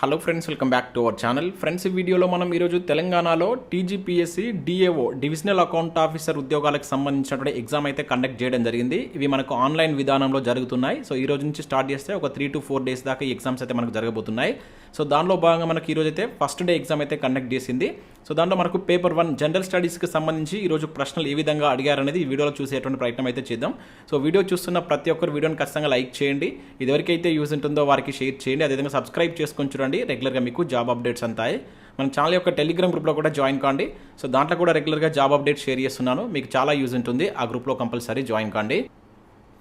Hello friends welcome back to our channel. Friends ఈ వీడియోలో మనం ఈరోజు తెలంగాణలో TGPSC DAO divisional account officer ఉద్యోగాలకు సంబంధించినటువంటి ఎగ్జామ్ అయితే కండక్ట్ చేయడం జరిగింది. ఇవి మనకు ఆన్లైన్ విధానంలో జరుగుతున్నాయి. సో ఈ రోజు నుంచి స్టార్ట్ చేస్తే ఒక త్రీ టు ఫోర్ డేస్ దాకా ఈ ఎగ్జామ్స్ అయితే మనకు జరగబోతున్నాయి. సో దానిలో భాగంగా మనకి ఈరోజు అయితే ఫస్ట్ డే ఎగ్జామ్ అయితే కండక్ట్ చేసింది. సో దాంట్లో మనకు పేపర్ వన్ జనరల్ స్టడీస్కి సంబంధించి ఈరోజు ప్రశ్నలు ఏ విధంగా అడిగారనేది ఈ వీడియోలో చూసేటువంటి ప్రయత్నం అయితే చేద్దాం. సో వీడియో చూస్తున్న ప్రతి ఒక్కరు వీడియోని ఖచ్చితంగా లైక్ చేయండి. ఇదివరకైతే యూజ్ ఉంటుందో వారికి షేర్ చేయండి. అదేవిధంగా సబ్స్క్రైబ్ చేసుకొని చూడండి. రెగ్యులర్గా మీకు జాబ్ అప్డేట్స్ అంతాయి. మన ఛానల్ యొక్క టెలిగ్రామ్ గ్రూప్లో కూడా జాయిన్ కాండి. సో దాంట్లో కూడా రెగ్యులర్గా జాబ్ అప్డేట్ షేర్ చేస్తున్నాను. మీకు చాలా యూజ్ ఉంటుంది. ఆ గ్రూప్లో కంపల్సరీ జాయిన్ కాండి.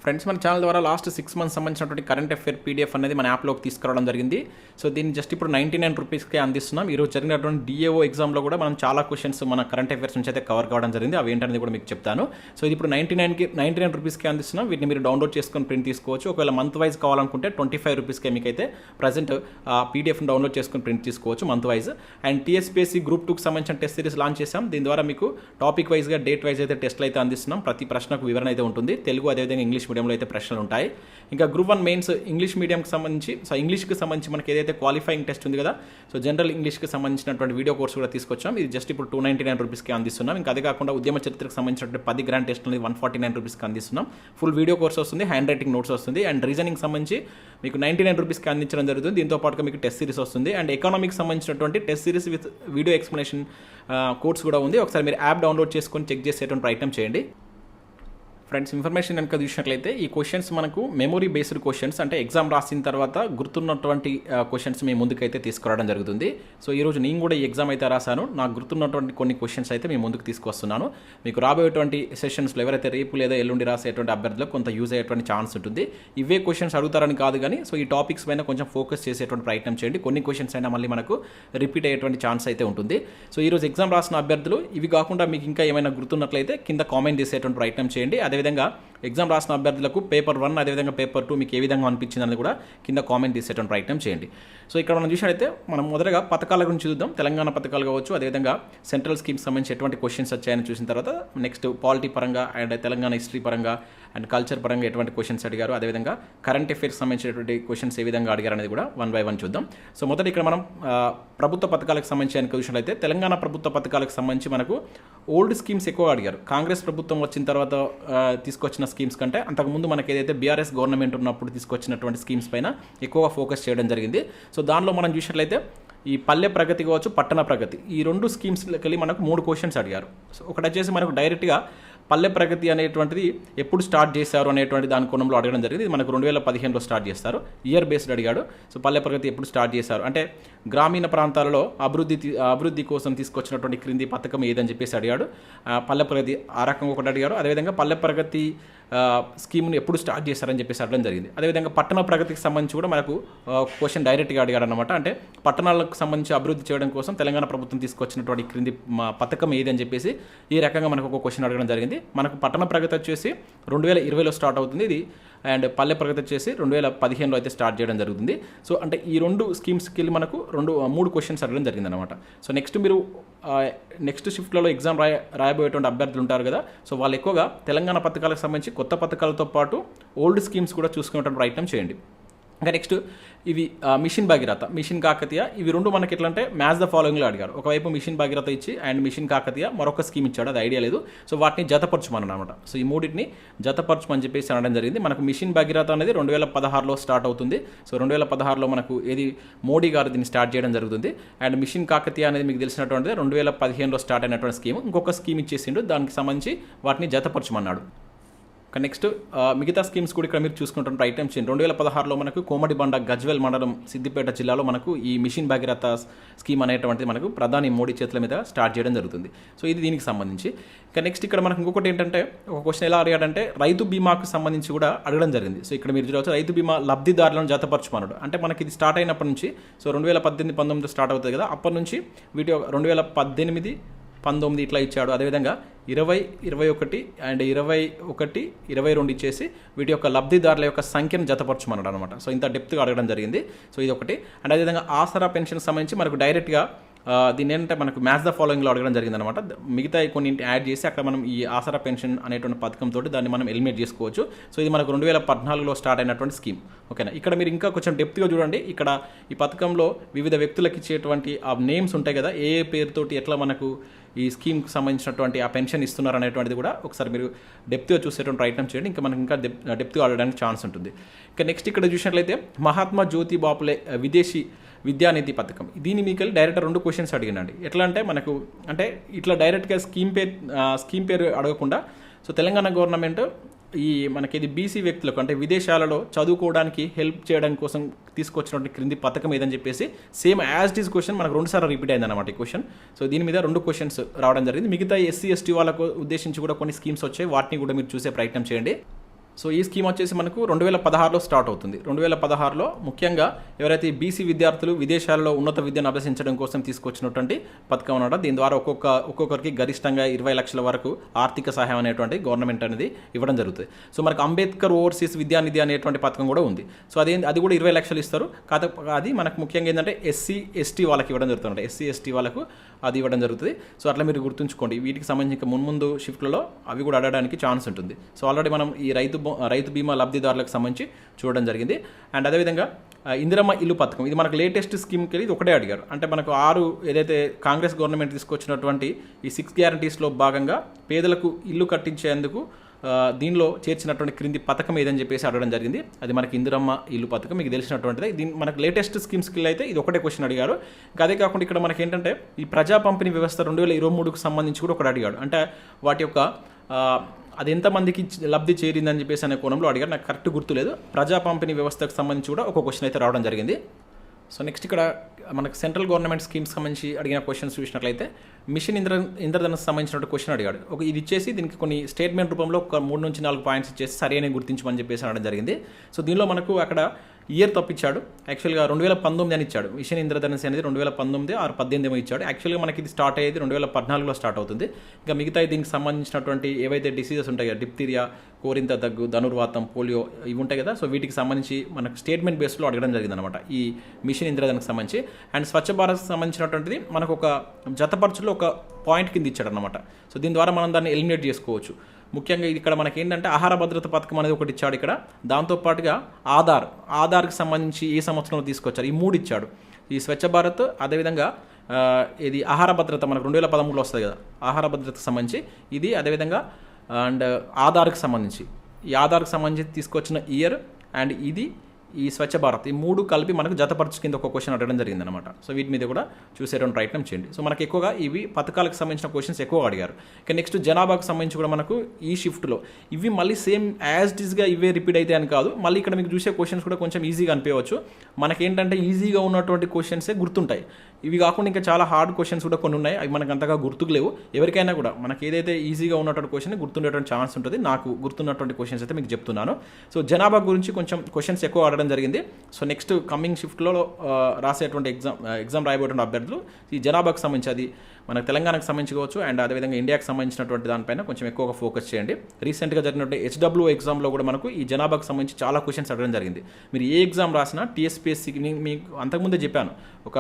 ఫ్రెండ్స్ మన ఛానల్ ద్వారా లాస్ట్ సిక్స్ మంత్స్ సంబంధించినటువంటి కరెంట్ అఫేర్ పీడిఎఫ్ అనేది మన యాప్లోకి తీసుకురావడం జరిగింది. సో దీన్ని జస్ట్ ఇప్పుడు నైంటీ నైన్ రూపీస్కే అందిస్తున్నాం. ఈరోజు జరిగినటువంటి డిఏఓ ఎగ్జామ్లో కూడా మనం చాలా క్వశ్చన్స్ మన కరెంట్ అఫేర్స్ నుంచి అయితే కవర్ కావడం జరిగింది. అవి ఏంటనేది కూడా మీకు చెప్తాను. సో ఇది ఇప్పుడు నైంటీ నైన్కి నైంటీ నైన్ రూపీస్కి అందిస్తున్నాం. వీటిని మీరు డౌన్లోడ్ చేసుకొని ప్రింట్ తీసుకోవచ్చు. ఒకవేళ మంత్ వైజ్ కావాలనుకుంటే ట్వంటీ ఫైవ్ రూపీస్కే మీకు అయితే ప్రజెంట్ ఆ పీడిఎఫ్ని డౌన్లోడ్ చేసుకొని ప్రింట్ తీసుకోవచ్చు month wise and TSPSC group టూకి సంబంధించిన టెస్ట్ సిరీస్ లాంచ్ చేసాం దీని ద్వారా మీకు టాపిక్ వైజ్గా డేట్ వైజ్ అయితే టెస్ట్లు అయితే అందిస్తున్నాం. ప్రతి ప్రశ్నకు వివరణ అయితే ఉంటుంది. తెలుగు అదేవిధంగా ఇంగ్లీష్ మీడియంలో అయితే ప్రశ్నలు ఉంటాయి. ఇంకా గ్రూప్ వన్ మెయిన్స్ ఇంగ్లీష్ మీడియంకి సంబంధించి సో ఇంగ్లీష్కి సంబంధించి మనకి ఏదైతే క్వాలిఫైయింగ్ టెస్ట్ ఉంది కదా సో జనరల్ ఇంగ్లీష్కి సంబంధించినటువంటి వీడియో కోర్స్ కూడా తీసుకొచ్చాం. ఇది జస్ట్ ఇప్పుడు టూ నైంటీ నైన్ రూపీస్కి అందిస్తున్నాం. ఇంకా అదే కాకుండా ఉద్యమ చరిత్రకు సంబంధించినటువంటి పది గ్రాండ్ టెస్ట్ అనేది వన్ ఫార్టీ నైన్ రూపీస్కి అందిస్తున్నాం. ఫుల్ వీడియో కోర్స్ వస్తుంది హ్యాండ్ రైటింగ్ నోట్స్ వస్తుంది. అండ్ రీజనింగ్ సంబంధించి మీకు నైంటీ నైన్ రూపీస్కి అందించడం జరుగుతుంది. దీంతో పాటుగా మీకు టెస్ట్ సిరీస్ వస్తుంది. అండ్ ఎకనామిక్ సంబంధించినటువంటి test series with video explanation course కూడా ఉంది. ఒకసారి మీరు యాప్ డౌన్లోడ్ చేసుకొని చెక్ చేసేటువంటి ప్రయత్నం చేయండి. ఫ్రెండ్స్ ఇన్ఫర్మేషన్ కనుక చూసినట్లయితే ఈ క్వశ్చన్స్ మనకు మెమొరీ బేస్డ్ క్వశ్చన్స్ అంటే ఎగ్జామ్ రాసిన తర్వాత గుర్తున్నటువంటి క్వశ్చన్స్ మీ ముందుకైతే తీసుకురావడం జరుగుతుంది. సో ఈరోజు నేను కూడా ఈ ఎగ్జామ్ అయితే రాశాను. నాకు గుర్తున్నటువంటి కొన్ని క్వశ్చన్స్ అయితే మీ ముందుకు తీసుకొస్తున్నాను. మీకు రాబోయేటువంటి సెషన్స్లో ఎవరైతే రేపు లేదా ఎల్లుండి రాసేటువంటి అభ్యర్థులకు కొంత యూజ్ అయ్యేటువంటి ఛాన్స్ ఉంటుంది. ఇవే క్వశ్చన్స్ అడుగుతారని కాదు కానీ సో ఈ టాపిక్స్ పైన కొంచెం ఫోకస్ చేసేటువంటి ప్రయత్నం చేయండి. కొన్ని క్వశ్చన్స్ అయినా మళ్ళీ మనకు రిపీట్ అయ్యేటువంటి ఛాన్స్ అయితే ఉంటుంది. సో ఈరోజు ఎగ్జామ్ రాసిన అభ్యర్థులు ఇవి కాకుండా మీకు ఇంకా ఏమైనా గుర్తున్నట్లయితే కింద కామెంట్ చేసేటువంటి ప్రయత్నం చేయండి. అదే అదేవిధంగా ఎగ్జామ్ రాసిన అభ్యర్థులకు పేపర్ వన్ అదేవిధంగా పేపర్ టూ మీకు ఏ విధంగా అనిపించింది అని కూడా కింద కామెంట్ తీసేటువంటి ప్రయత్నం చేయండి. సో ఇక్కడ మనం చూసినట్లయితే మనం మొదటగా పథకాల గురించి చూద్దాం. తెలంగాణ పథకాలు కావచ్చు అదేవిధంగా సెంట్రల్ స్కీమ్స్ సంబంధించి ఎటువంటి క్వశ్చన్స్ వచ్చాయని చూసిన తర్వాత నెక్స్ట్ పాలిటీ పరంగా అండ్ తెలంగాణ హిస్టరీ పరంగా అండ్ కల్చర్ పరంగా ఎటువంటి క్వశ్చన్స్ అడిగారు అదేవిధంగా కరెంట్ అఫేర్స్ సంబంధించినటువంటి క్వశ్చన్స్ ఏ విధంగా అడిగారు అనేది కూడా వన్ బై వన్ చూద్దాం. సో మొదట ఇక్కడ మనం ప్రభుత్వ పథకాలకు సంబంధించిన చూసినట్లయితే తెలంగాణ ప్రభుత్వ పథకాలకు సంబంధించి మనకు ఓల్డ్ స్కీమ్స్ ఎక్కువ అడిగారు. కాంగ్రెస్ ప్రభుత్వం వచ్చిన తర్వాత తీసుకొచ్చిన స్కీమ్స్ కంటే అంతకుముందు మనకి ఏదైతే బీఆర్ఎస్ గవర్నమెంట్ ఉన్నప్పుడు తీసుకొచ్చినటువంటి స్కీమ్స్ పైన ఎక్కువగా ఫోకస్ చేయడం జరిగింది. సో దానిలో మనం చూసినట్లయితే ఈ పల్లె ప్రగతి కావచ్చు పట్టణ ప్రగతి ఈ రెండు స్కీమ్స్కి వెళ్ళి మనకు మూడు క్వశ్చన్స్ అడిగారు. సో ఒకటి వచ్చేసి మనకు డైరెక్ట్గా పల్లె ప్రగతి అనేటువంటిది ఎప్పుడు స్టార్ట్ చేశారు అనేటువంటి దాని కోణంలో అడగడం జరిగింది. ఇది మనకు రెండు వేల పదిహేనులో స్టార్ట్ చేస్తారు. ఇయర్ బేస్డ్ అడిగాడు. సో పల్లె ప్రగతి ఎప్పుడు స్టార్ట్ చేశారు? అంటే గ్రామీణ ప్రాంతాలలో అభివృద్ధి అభివృద్ధి కోసం తీసుకొచ్చినటువంటి క్రింది పథకం ఏదని చెప్పేసి అడిగాడు. ఆ, పల్లె ప్రగతి ఆ రకంగా ఒకటి అడిగాడు. అదేవిధంగా పల్లె ప్రగతి స్కీమ్ని ఎప్పుడు స్టార్ట్ చేశారని చెప్పేసి అడగడం జరిగింది. అదేవిధంగా పట్టణ ప్రగతికి సంబంధించి కూడా మనకు క్వశ్చన్ డైరెక్ట్గా అడిగాడు అనమాట అంటే పట్టణాలకు సంబంధించి అభివృద్ధి చేయడం కోసం తెలంగాణ ప్రభుత్వం తీసుకొచ్చినటువంటి క్రింది మా పథకం ఏది అని చెప్పేసి ఈ రకంగా మనకు ఒక క్వశ్చన్ అడగడం జరిగింది. మనకు పట్టణ ప్రగతి వచ్చేసి రెండు వేల ఇరవైలో స్టార్ట్ అవుతుంది. ఇది అండ్ పల్లె ప్రగతి వచ్చేసి రెండు వేల పదిహేనులో అయితే స్టార్ట్ చేయడం జరుగుతుంది. సో అంటే ఈ రెండు స్కీమ్స్కి వెళ్ళి మనకు రెండు మూడు క్వశ్చన్స్ అడగడం జరిగింది అనమాట సో నెక్స్ట్ మీరు నెక్స్ట్ షిఫ్ట్లలో ఎగ్జామ్ రాయ రాయబోయేటువంటి అభ్యర్థులు ఉంటారు కదా సో వాళ్ళు ఎక్కువగా తెలంగాణ పథకాలకు సంబంధించి కొత్త పథకాలతో పాటు ఓల్డ్ స్కీమ్స్ కూడా చూసుకునేటువంటి ప్రయత్నం చేయండి. ఇంకా నెక్స్ట్ ఇవి మిషన్ భాగీరథ. మిషన్ కాకతీయ. ఇవి రెండు మనకి ఎట్లా అంటే మ్యాచ్ ద ఫాలోయింగ్లో అడిగారు. ఒకవైపు మిషన్ భాగీరథ ఇచ్చి అండ్ మిషన్ కాకతీయ మరొక స్కీమ్ ఇచ్చాడు. అది ఐడియా లేదు. సో వాటిని జతపరచమని అనమాట సో ఈ మూడింటిని జతపరచమని చెప్పేసి అనడం జరిగింది. మనకు మిషన్ భాగీరథ అనేది రెండు వేల పదహారులో స్టార్ట్ అవుతుంది. సో రెండు వేల పదహారులో మనకు ఏది మోడీ గారు దీన్ని స్టార్ట్ చేయడం జరుగుతుంది. అండ్ మిషన్ కాకతీయ అనేది మీకు తెలిసినటువంటిది రెండు వేల పదిహేనులో స్టార్ట్ అయినటువంటి స్కీమ్ ఇంకొక స్కీమ్ ఇచ్చేసిండు. దానికి సంబంధించి వాటిని జతపరచమన్నాడు. నెక్స్ట్ మిగతా స్కీమ్స్ కూడా ఇక్కడ మీరు చూసుకుంటున్న ఐటమ్స్ రెండు వేల పదహారులో మనకు కోమడి బండ గజ్వెల్ మండలం సిద్దిపేట జిల్లాలో మనకు ఈ మిషన్ భాగీరథ స్కీమ్ అనేటువంటిది మనకు ప్రధాని మోడీ చేతుల మీద స్టార్ట్ చేయడం జరుగుతుంది. సో ఇది దీనికి సంబంధించి. ఇంకా నెక్స్ట్ ఇక్కడ మనకు ఇంకొకటి ఏంటంటే ఒక క్వశ్చన్ ఎలా అడిగాడంటే రైతు బీమాకు సంబంధించి కూడా అడగడం జరిగింది. సో ఇక్కడ మీరు చూడవచ్చు రైతు బీమా లబ్ధిదారులను జతపరచుమన్నాడు అంటే మనకి ఇది స్టార్ట్ అయినప్పటి నుంచి సో రెండు వేల పద్దెనిమిది పంతొమ్మిది స్టార్ట్ అవుతుంది కదా అప్పటి నుంచి వీటి రెండు వేల పద్దెనిమిది పంతొమ్మిది ఇట్లా ఇచ్చాడు. అదేవిధంగా ఇరవై ఇరవై ఒకటి అండ్ ఇరవై ఒకటి ఇరవై రెండు ఇచ్చేసి వీటి యొక్క లబ్ధిదారుల యొక్క సంఖ్యను జతపరచమన్నాడు అనమాట సో ఇంత డెప్త్గా అడగడం జరిగింది. సో ఇది ఒకటి. అండ్ అదేవిధంగా ఆసరా పెన్షన్ సంబంధించి మనకు డైరెక్ట్గా దీని ఏంటంటే మనకు మ్యాచ్ ద ఫాలోయింగ్లో అడగడం జరిగింది అనమాట మిగతా కొన్ని యాడ్ చేసి అక్కడ మనం ఈ ఆసరా పెన్షన్ అనేటువంటి పథకంతో దాన్ని మనం ఎలిమినేట్ చేసుకోవచ్చు. సో ఇది మనకు రెండు వేల పద్నాలుగులో స్టార్ట్ అయినటువంటి స్కీమ్. ఓకేనా? ఇక్కడ మీరు ఇంకా కొంచెం డెప్త్గా చూడండి. ఇక్కడ ఈ పథకంలో వివిధ వ్యక్తులకు ఇచ్చేటువంటి ఆ నేమ్స్ ఉంటాయి కదా. ఏ పేరుతోటి ఎట్లా మనకు ఈ స్కీమ్కి సంబంధించినటువంటి ఆ పెన్షన్ ఇస్తున్నారు అనేటువంటిది కూడా ఒకసారి మీరు డెప్త్గా చూసేటువంటి ప్రయత్నం చేయండి. ఇంకా మనకి ఇంకా డెప్ డెప్త్గా ఆడడానికి ఛాన్స్ ఉంటుంది. ఇంకా నెక్స్ట్ ఇక్కడ చూసినట్లయితే మహాత్మా జ్యోతి బాపులే విదేశీ విద్యానిధి పథకం. దీని మీకు వెళ్ళి డైరెక్ట్ రెండు క్వశ్చన్స్ అడిగినండి. ఎట్లా అంటే మనకు అంటే ఇట్లా డైరెక్ట్గా స్కీమ్ పేరు స్కీమ్ పేరు అడగకుండా సో తెలంగాణ గవర్నమెంట్ ఈ మనకి ఇది బీసీ వ్యక్తులకు అంటే విదేశాలలో చదువుకోవడానికి హెల్ప్ చేయడం కోసం తీసుకొచ్చినటువంటి క్రింది పథకం ఏదని చెప్పేసి సేమ్ యాజ్ డిస్ క్వశ్చన్ మనకు రెండుసార్లు రిపీట్ అయింది అనమాట ఈ క్వశ్చన్ సో దీని మీద రెండు క్వశ్చన్స్ రావడం జరిగింది. మిగతా ఎస్సీ ఎస్టీ వాళ్ళకు ఉద్దేశించి కూడా కొన్ని స్కీమ్స్ వచ్చాయి. వాటిని కూడా మీరు చూసే ప్రయత్నం చేయండి. సో ఈ స్కీమ్ వచ్చేసి మనకు రెండు వేల పదహారులో స్టార్ట్ అవుతుంది. రెండు వేల పదహారులో ముఖ్యంగా ఎవరైతే బీసీ విద్యార్థులు విదేశాలలో ఉన్నత విద్యను అభ్యసించడం కోసం తీసుకొచ్చినటువంటి పథకం అనమాట దీని ద్వారా ఒక్కొక్క ఒక్కొక్కరికి గరిష్టంగా ఇరవై లక్షల వరకు ఆర్థిక సహాయం అనేటువంటి గవర్నమెంట్ అనేది ఇవ్వడం జరుగుతుంది. సో మనకు అంబేద్కర్ ఓవర్సీస్ విద్యానిధి అనేటువంటి పథకం కూడా ఉంది. సో అది అది కూడా ఇరవై లక్షలు ఇస్తారు. కాకపోతే అది మనకు ముఖ్యంగా ఏంటంటే ఎస్సీ ఎస్టీ వాళ్ళకి ఇవ్వడం జరుగుతుంది ఎస్సీ ఎస్టీ వాళ్ళకు అది ఇవ్వడం జరుగుతుంది. సో అట్లా మీరు గుర్తుంచుకోండి. వీటికి సంబంధించి మున్ముందు షిఫ్ట్లలో అవి కూడా అడగడానికి ఛాన్స్ ఉంటుంది. సో ఆల్రెడీ మనం ఈ రైతు రైతు బీమా లబ్ధిదారులకు సంబంధించి చూడడం జరిగింది. అండ్ అదేవిధంగా ఇందిరమ్మ ఇల్లు పథకం. ఇది మనకు లేటెస్ట్ స్కీమ్కి ఇది ఒకటే అడిగారు. అంటే మనకు ఆరు ఏదైతే కాంగ్రెస్ గవర్నమెంట్ తీసుకొచ్చినటువంటి ఈ సిక్స్ గ్యారంటీస్లో భాగంగా పేదలకు ఇల్లు కట్టించేందుకు దీనిలో చేర్చినటువంటి క్రింది పథకం ఏదని చెప్పేసి అడగడం జరిగింది. అది మనకి ఇందిరమ్మ ఇల్లు పథకం. మీకు తెలిసినటువంటిది. దీని మనకు లేటెస్ట్ స్కీమ్స్కి అయితే ఇది ఒకటే క్వశ్చన్ అడిగారు. ఇంకా అదే కాకుండా ఇక్కడ మనకి ఏంటంటే ఈ ప్రజా పంపిణీ వ్యవస్థ రెండు వేల ఇరవై మూడుకు సంబంధించి కూడా ఒకటి అడిగాడు. అంటే వాటి యొక్క అది ఎంతమందికి లబ్ధి చేరిందని చెప్పేసి అనే కోణంలో అడిగారు. నాకు కరెక్ట్ గుర్తులేదు. ప్రజా పంపిణీ వ్యవస్థకు సంబంధించి కూడా ఒక క్వశ్చన్ అయితే రావడం జరిగింది. సో నెక్స్ట్ ఇక్కడ మనకు సెంట్రల్ గవర్నమెంట్ స్కీమ్స్ సంబంధించి అడిగిన క్వశ్చన్స్ చూసినట్లయితే మిషన్ ఇంద్ర ఇంద్రధనకు సంబంధించిన క్వశ్చన్ అడిగాడు. ఒక ఇది ఇచ్చేసి దీనికి కొన్ని స్టేట్మెంట్ రూపంలో ఒక మూడు నుంచి నాలుగు పాయింట్స్ ఇచ్చేసి సరైన గుర్తించమని చెప్పేసి అనడం జరిగింది. సో దీనిలో మనకు అక్కడ ఇయర్ తప్పించాడు యాక్చువల్గా రెండు వేల పంతొమ్మిది అని ఇచ్చాడు. మిషన్ ఇంద్రధనస్ అనేది రెండు వేల పంతొమ్మిది ఆరు పద్దెనిమిది ఏమో ఇచ్చాడు. యాక్చువల్గా మనకి ఇది స్టార్ట్ అయ్యేది రెండు వేల పద్నాలుగులో స్టార్ట్ అవుతుంది. ఇంకా మిగతా దీనికి సంబంధించినటువంటి ఏవైతే డిసీజెస్ ఉంటాయో డిప్తీరియా కోరింత దగ్గు ధనుర్వాతం పోలియో ఇవి ఉంటాయి కదా. సో వీటికి సంబంధించి మనకు స్టేట్మెంట్ బేస్లో అడగడం జరిగింది అనమాట ఈ మిషన్ ఇంద్రధనకు సంబంధించి. అండ్ స్వచ్ఛ భారత్ సంబంధించినటువంటిది మనకు ఒక జతపరచులో ఒక పాయింట్ కింద ఇచ్చాడు అనమాట సో దీని ద్వారా మనం దాన్ని ఎలిమినేట్ చేసుకోవచ్చు. ముఖ్యంగా ఇది ఇక్కడ మనకి ఏంటంటే ఆహార భద్రత పథకం అనేది ఒకటి ఇచ్చాడు ఇక్కడ. దాంతోపాటుగా ఆధార్ ఆధార్కి సంబంధించి ఏ సంవత్సరంలో తీసుకొచ్చారు? ఈ మూడు ఇచ్చాడు. ఈ స్వచ్ఛ భారత్ అదేవిధంగా ఇది ఆహార భద్రత మనకు రెండు వేల పదమూడులో వస్తుంది కదా ఆహార భద్రతకు సంబంధించి. ఇది అదేవిధంగా అండ్ ఆధార్కి సంబంధించి. ఈ ఆధార్కి సంబంధించి తీసుకొచ్చిన ఇయర్ అండ్ ఇది ఈ స్వచ్ఛ భారత్ ఈ మూడు కలిపి మనకు జతపరచు కింద ఒక క్వశ్చన్ అడగడం జరిగింది అనమాట సో వీటి మీద కూడా చూసేటువంటి ప్రయత్నం చేయండి. సో మనకి ఎక్కువగా ఇవి పథకాలకు సంబంధించిన క్వశ్చన్స్ ఎక్కువ అడిగారు. ఇక నెక్స్ట్ జనాభాకు సంబంధించి కూడా మనకు ఈ షిఫ్ట్లో ఇవి మళ్ళీ సేమ్ యాజ్ డిస్గా ఇవే రిపీట్ అయితే అని కాదు. మళ్ళీ ఇక్కడ మీకు చూసే క్వశ్చన్స్ కూడా కొంచెం ఈజీగా అనిపించవచ్చు. మనకేంటంటే ఈజీగా ఉన్నటువంటి క్వశ్చన్సే గుర్తుంటాయి. ఇవి కాకుండా ఇంకా చాలా హార్డ్ క్వశ్చన్స్ కూడా కొన్ని ఉన్నాయి. అవి మనకు అంతగా గుర్తుకు లేవు ఎవరికైనా కూడా మనకి ఏదైతే ఈజీగా ఉన్నటువంటి క్వశ్చన్ గుర్తుండేటువంటి ఛాన్స్ ఉంటుంది. నాకు గుర్తున్నటువంటి క్వశ్చన్స్ అయితే మీకు చెప్తున్నాను. సో జనాభా గురించి కొంచెం క్వశ్చన్స్ ఎక్కువ ఆడడం జరిగింది. సో నెక్స్ట్ కమింగ్ షిఫ్ట్లో రాసేటువంటి ఎగ్జామ్ ఎగ్జామ్ రాయబోతున్న అభ్యర్థులు ఈ జనాభాకు సంబంధించి అది మనకు తెలంగాణకు సంబంధించి కావచ్చు అండ్ అదేవిధంగా ఇండియాకి సంబంధించినటువంటి దానిపైన కొంచెం ఎక్కువగా ఫోకస్ చేయండి. రీసెంట్గా జరిగినటువంటి హెచ్డబ్ల్యూ ఎగ్జామ్లో కూడా మనకు ఈ జనాభాకు సంబంధించి చాలా క్వశ్చన్స్ అడగడం జరిగింది. మీరు ఏ ఎగ్జామ్ రాసినా టీఎస్పీఎస్సీకి మీకు అంతకుముందే చెప్పాను. ఒక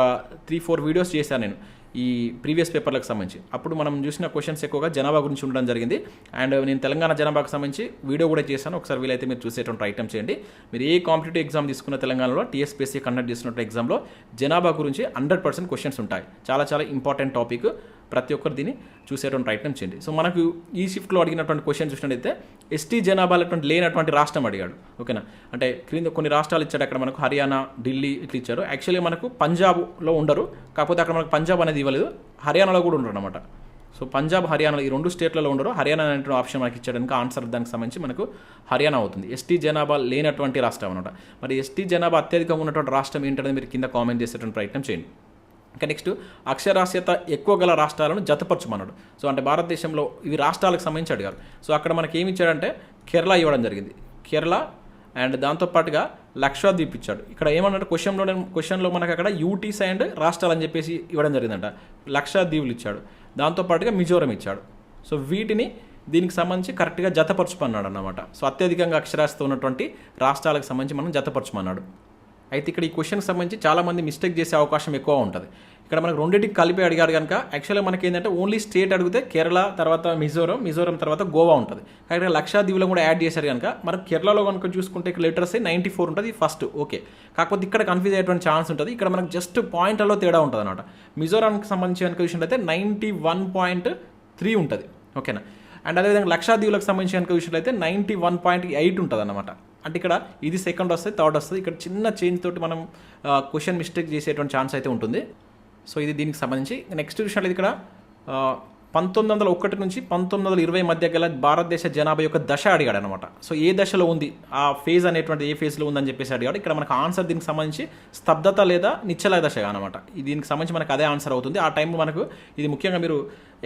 త్రీ ఫోర్ వీడియోస్ చేశాను నేను. ఈ ప్రీవియస్ పేపర్లకు సంబంధించి. అప్పుడు మనం చూసిన క్వశ్చన్స్ ఎక్కువగా జనాభా గురించి ఉండడం జరిగింది. అండ్ నేను తెలంగాణ జనాభాకు సంబంధించి వీడియో కూడా చేశాను. ఒకసారి వీలైతే మీరు చూసేటువంటి ఐటమ్ చేయండి. మీరు ఏ కాంపిటేటివ్ ఎగ్జామ్ తీసుకున్న తెలంగాణలో టీఎస్పీఎస్సీ కండక్ట్ చేసినట్టు ఎగ్జామ్లో జనాభా గురించి హండ్రెడ్ పర్సెంట్ క్వశ్చన్స్ ఉంటాయి. చాలా చాలా ఇంపార్టెంట్ టాపిక్ ప్రతి ఒక్కరు దీన్ని చూసేటువంటి ప్రయత్నం చేయండి. సో మనకు ఈ షిఫ్ట్లో అడిగినటువంటి క్వశ్చన్ చూసినట్టయితే ఎస్టీ జనాభా అటువంటి లేనటువంటి రాష్ట్రం అడిగాడు. ఓకేనా? అంటే క్రింద కొన్ని రాష్ట్రాలు ఇచ్చాడు. అక్కడ మనకు హర్యానా ఢిల్లీ ఇట్లా ఇచ్చారు. యాక్చువల్లీ మనకు పంజాబ్లో ఉండరు. కాకపోతే అక్కడ మనకు పంజాబ్ అనేది ఇవ్వలేదు. హర్యానాలో కూడా ఉండరు అనమాట సో పంజాబ్ హర్యానా ఈ రెండు స్టేట్లలో ఉండరు. హర్యానా అనేటువంటి ఆప్షన్ మనకి ఇచ్చాడానికి ఆన్సర్ దానికి సంబంధించి మనకు హర్యానా అవుతుంది. ఎస్టీ జనాభా లేనటువంటి రాష్ట్రం అనమాట మరి ఎస్టీ జనాభా అత్యధికంగా ఉన్నటువంటి రాష్ట్రం ఏంటనేది మీరు కింద కామెంట్ చేసేటువంటి ప్రయత్నం చేయండి. ఇంకా నెక్స్ట్ అక్షరాస్యత ఎక్కువ గల రాష్ట్రాలను జతపరచమన్నాడు. సో అంటే భారతదేశంలో ఇవి రాష్ట్రాలకు సంబంధించి అడిగారు. సో అక్కడ మనకి ఏమి ఇచ్చాడంటే కేరళ ఇవ్వడం జరిగింది. కేరళ అండ్ దాంతోపాటుగా లక్షద్వీప్ ఇచ్చాడు. ఇక్కడ ఏమన్నాడు? క్వశ్చన్లో క్వశ్చన్లో మనకు అక్కడ యూటీస్ అండ్ రాష్ట్రాలు అని చెప్పేసి ఇవ్వడం జరిగిందంట. లక్షద్వీపులు ఇచ్చాడు. దాంతోపాటుగా మిజోరం ఇచ్చాడు. సో వీటిని దీనికి సంబంధించి కరెక్ట్గా జతపరచుమన్నాడు అన్నమాట సో అత్యధికంగా అక్షరాస్యత ఉన్నటువంటి రాష్ట్రాలకు సంబంధించి మనం జతపరచమన్నాడు. అయితే ఇక్కడ ఈ క్వశ్చన్కి సంబంధించి చాలామంది మిస్టేక్ చేసే అవకాశం ఎక్కువ ఉంటుంది. ఇక్కడ మనకు రెండింటికి కలిపి అడిగారు కనుక యాక్చువల్గా మనకి ఏంటంటే ఓన్లీ స్టేట్ అడిగితే కేరళ తర్వాత మిజోరం మిజోరం తర్వాత గోవా ఉంటుంది. ఇక్కడ లక్షాద్వీప్లో కూడా యాడ్ చేశారు కనుక మనకు కేరళలో కనుక చూసుకుంటే ఇక్కడ లిటరసీ నైంటీ ఫోర్ ఉంటుంది ఫస్ట్ ఓకే. కాకపోతే ఇక్కడ కన్ఫ్యూజ్ అయ్యేటువంటి ఛాన్స్ ఉంటుంది. ఇక్కడ మనకు జస్ట్ పాయింట్లలో తేడా ఉంటుంది అనమాట మిజోరాంకి సంబంధించి కనుక విషయంలో నైంటీ వన్ పాయింట్ త్రీ ఉంటుంది ఓకేనా? అండ్ అదేవిధంగా లక్షాదీవులకు సంబంధించిన విషయంలో అయితే నైంటీ వన్ పాయింట్ ఎయిట్ ఉంటుంది అనమాట అంటే ఇక్కడ ఇది సెకండ్ వస్తుంది థర్డ్ వస్తుంది. ఇక్కడ చిన్న చేంజ్ తోటి మనం క్వశ్చన్ మిస్టేక్ చేసేటువంటి ఛాన్స్ అయితే ఉంటుంది. సో ఇది దీనికి సంబంధించి. నెక్స్ట్ విషయంలో ఇక్కడ పంతొమ్మిది వందల ఒకటి నుంచి పంతొమ్మిది వందల ఇరవై మధ్య గల భారతదేశ జనాభా యొక్క దశ అడిగాడు అనమాట సో ఏ దశలో ఉంది? ఆ ఫేజ్ అనేటువంటి ఏ ఫేజ్లో ఉందని చెప్పేసి అడిగాడు. ఇక్కడ మనకు ఆన్సర్ దీనికి సంబంధించి స్తబ్దత లేదా నిశ్చల దశ అనమాట దీనికి సంబంధించి మనకు అదే ఆన్సర్ అవుతుంది. ఆ టైం మనకు ఇది ముఖ్యంగా మీరు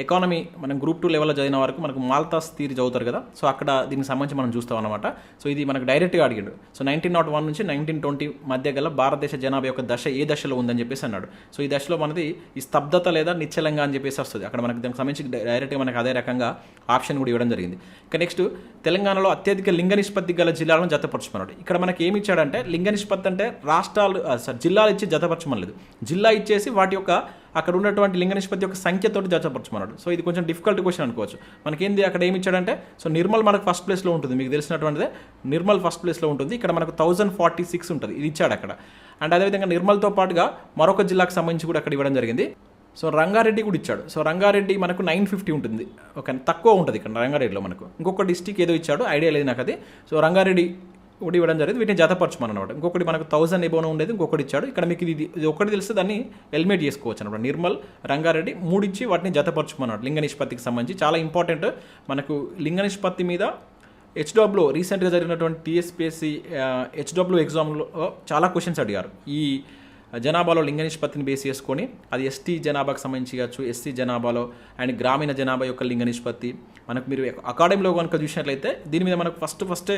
ఎకానమీ మనం గ్రూప్ టూ లెవెల్లో చదివిన వరకు మనకు మాల్తాస్ థీరీ చదువుతారు కదా. సో అక్కడ దీనికి సంబంధించి మనం చూస్తాం అనమాట సో ఇది మనకు డైరెక్ట్గా అడిగాడు. సో నైన్టీన్ నాట్ వన్ నుంచి నైన్టీన్ ట్వంటీ మధ్య గల భారతదేశ జనాభా యొక్క దశ ఏ దశలో ఉందని చెప్పేసి అన్నాడు. సో ఈ దశలో మనది ఈ స్తబ్దత లేదా నిశ్చలంగా అని చెప్పేసి వస్తుంది. అక్కడ మనకు దానికి సంబంధించి డైరెక్ట్గా మనకు అదే రకంగా ఆప్షన్ కూడా ఇవ్వడం జరిగింది. ఇక నెక్స్ట్ తెలంగాణలో అత్యధిక లింగ నిష్పత్తి గల జిల్లాలను జతపరచుకున్నాడు. ఇక్కడ మనకి ఏమి ఇచ్చాడంటే లింగ నిష్పత్తి అంటే రాష్ట్రాలు సార్ జిల్లాలు ఇచ్చి జతపరచమనలేదు. జిల్లా ఇచ్చేసి వాటి యొక్క అక్కడ ఉన్నటువంటి లింగ నిష్పత్తి యొక్క సంఖ్యతోటి జతపరచమన్నాడు సో ఇది కొంచెం డిఫికల్ట్ క్వశ్చన్ అనుకోవచ్చు. మనకేంది అక్కడ ఏమి ఇచ్చాడంటే సో నిర్మల్ మనకు ఫస్ట్ ప్లేస్లో ఉంటుంది. మీకు తెలిసినటువంటిదే నిర్మల్ ఫస్ట్ ప్లేస్లో ఉంటుంది. ఇక్కడ మనకు థౌజండ్ ఫార్టీ సిక్స్ ఉంటుంది. ఇది ఇచ్చాడు అక్కడ. అండ్ అదేవిధంగా నిర్మల్తో పాటుగా మరొక జిల్లాకు సంబంధించి కూడా అక్కడ ఇవ్వడం జరిగింది. సో రంగారెడ్డి కూడా ఇచ్చాడు. సో రంగారెడ్డి మనకు నైన్ ఫిఫ్టీ ఉంటుంది. ఓకే తక్కువ ఉంటుంది ఇక్కడ రంగారెడ్డిలో మనకు. ఇంకొక డిస్టిక్ ఏదో ఇచ్చాడు. ఐడియా లేదు నాకు అది సో రంగారెడ్డి ఒకటి ఇవ్వడం జరిగింది. వీటిని జతపరచమని అనమాట ఇంకొకటి మనకు థౌసండ్ ఎబోన ఉండేది ఇంకొకటి ఇచ్చాడు. ఇక్కడ మీకు ఇది ఇది ఒకటి తెలిస్తే దాన్ని ఎలిమినేట్ చేసుకోవచ్చు అనమాట నిర్మల్ రంగారెడ్డి మూడిచ్చి వాటిని జతపరచమన్నాడు లింగ నిష్పత్తికి సంబంధించి చాలా ఇంపార్టెంట్. మనకు లింగ నిష్పత్తి మీద హెచ్డబ్ల్యూ రీసెంట్గా జరిగినటువంటి టీఎస్పీఎస్సీ హెచ్డబ్ల్యూ ఎగ్జామ్లో చాలా క్వశ్చన్స్ అడిగారు. ఈ జనాభాలో లింగ నిష్పత్తిని బేస్ చేసుకొని అది ఎస్టీ జనాభాకు సంబంధించి కావచ్చు ఎస్సీ జనాభాలో అండ్ గ్రామీణ జనాభా యొక్క లింగ నిష్పత్తి. మనకు మీరు అకాడమీలో కనుక చూసినట్లయితే దీని మీద మనకు ఫస్ట్ ఫస్ట్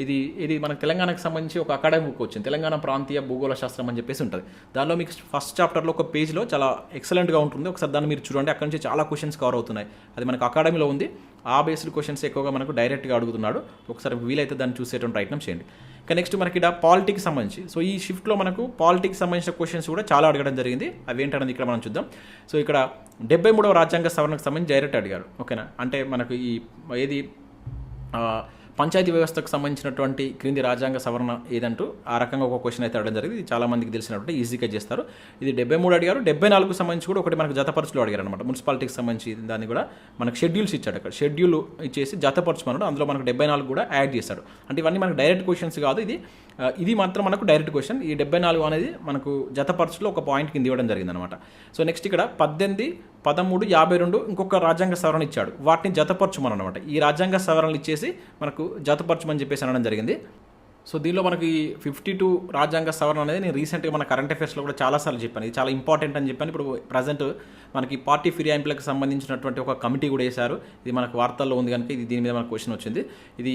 ఇది ఇది మనకు తెలంగాణకు సంబంధించి ఒక అకాడమిక్ బుక్ వచ్చింది తెలంగాణ ప్రాంతీయ భూగోళ శాస్త్రం అని చెప్పేసి ఉంటుంది. దానిలో మీకు ఫస్ట్ చాప్టర్లో ఒక పేజ్లో చాలా ఎక్సలెంట్గా ఉంటుంది. ఒకసారి దాన్ని మీరు చూడండి. అక్కడ నుంచి చాలా క్వశ్చన్స్ కవర్ అవుతున్నాయి. అది మనకు అకాడమీలో ఉంది. ఆ బేస్డ్ క్వశ్చన్స్ ఎక్కువగా మనకు డైరెక్ట్గా అడుగుతున్నాడు. ఒకసారి వీలైతే దాన్ని చూసేటువంటి ప్రయత్నం చేయండి. ఇంకా నెక్స్ట్ మనకి ఇక్కడ పాలిటిక్స్ సంబంధించి. సో ఈ షిఫ్ట్లో మనకు పాలిటిక్స్ సంబంధించిన క్వశ్చన్స్ కూడా చాలా అడగడం జరిగింది. అవి ఏంటనేది ఇక్కడ మనం చూద్దాం. సో ఇక్కడ డెబ్బై మూడవ రాజ్యాంగ సవరణకు సంబంధించి డైరెక్ట్ అడిగారు. ఓకేనా? అంటే మనకు ఈ ఏది? పంచాయతీ వ్యవస్థకు సంబంధించినటువంటి క్రింది రాజ్యాంగ సవరణ ఏదంటూ ఆ రకంగా ఒక క్వశ్చన్ అయితే అడగడం జరిగింది. ఇది చాలా మందికి తెలిసినటువంటి ఈజీగా చేస్తారు. ఇది డెబ్బై మూడు అడిగారు. డెబ్బై నాలుగు సంబంధించి కూడా ఒకటి మనకు జతపరచులు అడిగారు అనమాట మున్సిపాలిటీకి సంబంధించి దాన్ని కూడా మనకు షెడ్యూల్స్ ఇచ్చాడు అక్కడ. షెడ్యూల్ ఇచ్చేసి జతపరచుమన్నాడు. అందులో మనకు డెబ్బై నాలుగు కూడా యాడ్ చేశాడు. అంటే ఇవన్నీ మనకు డైరెక్ట్ క్వశ్చన్స్ కాదు. ఇది ఇది మాత్రం మనకు డైరెక్ట్ క్వశ్చన్ ఈ డెబ్బై నాలుగు అనేది మనకు జతపరచులో ఒక పాయింట్ కింద ఇవ్వడం జరిగింది అనమాట సో నెక్స్ట్ ఇక్కడ పద్దెనిమిది పదమూడు యాభై రెండు ఇంకొక రాజ్యాంగ సవరణ ఇచ్చాడు. వాటిని జతపరచుమని అనమాట ఈ రాజ్యాంగ సవరణలు ఇచ్చేసి మనకు జతపరచమని చెప్పేసి అనడం జరిగింది. సో దీనిలో మనకి ఫిఫ్టీ టూ రాజ్యాంగ సవరణ అనేది నేను రీసెంట్గా మన కరెంట్ అఫేర్స్లో కూడా చాలాసార్లు చెప్పాను. ఇది చాలా ఇంపార్టెంట్ అని చెప్పాను. ఇప్పుడు ప్రజెంట్ మనకి పార్టీ ఫిర్యాయింపులకు సంబంధించినటువంటి ఒక కమిటీ కూడా వేశారు. ఇది మనకు వార్తల్లో ఉంది కనుక ఇది దీని మీద మనకు క్వశ్చన్ వచ్చింది. ఇది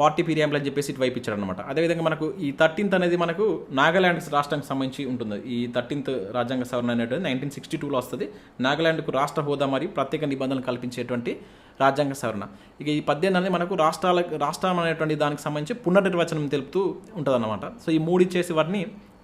పార్టీ ఫిర్యాయింపులు అని చెప్పేసి ఇటువైపు ఇచ్చారు అనమాట అదేవిధంగా మనకు ఈ థర్టీన్త్ అనేది మనకు నాగాల్యాండ్ రాష్ట్రానికి సంబంధించి ఉంటుంది. ఈ థర్టీన్త్ రాజ్యాంగ సవరణ అనేటువంటి నైన్టీన్ సిక్స్టీ టూలో వస్తుంది. నాగాల్యాండ్కు రాష్ట్ర హోదా మరియు ప్రత్యేక నిబంధనలు కల్పించేటువంటి రాజ్యాంగ సవరణ. ఇక ఈ పద్దెనిమిది అనేది మనకు రాష్ట్రాలకు రాష్ట్రం అనేటువంటి దానికి సంబంధించి పునర్నిర్వచనం తెలుపుతూ ఉంటుందన్నమాట. సో ఈ మూడు ఇచ్చేసి వాటిని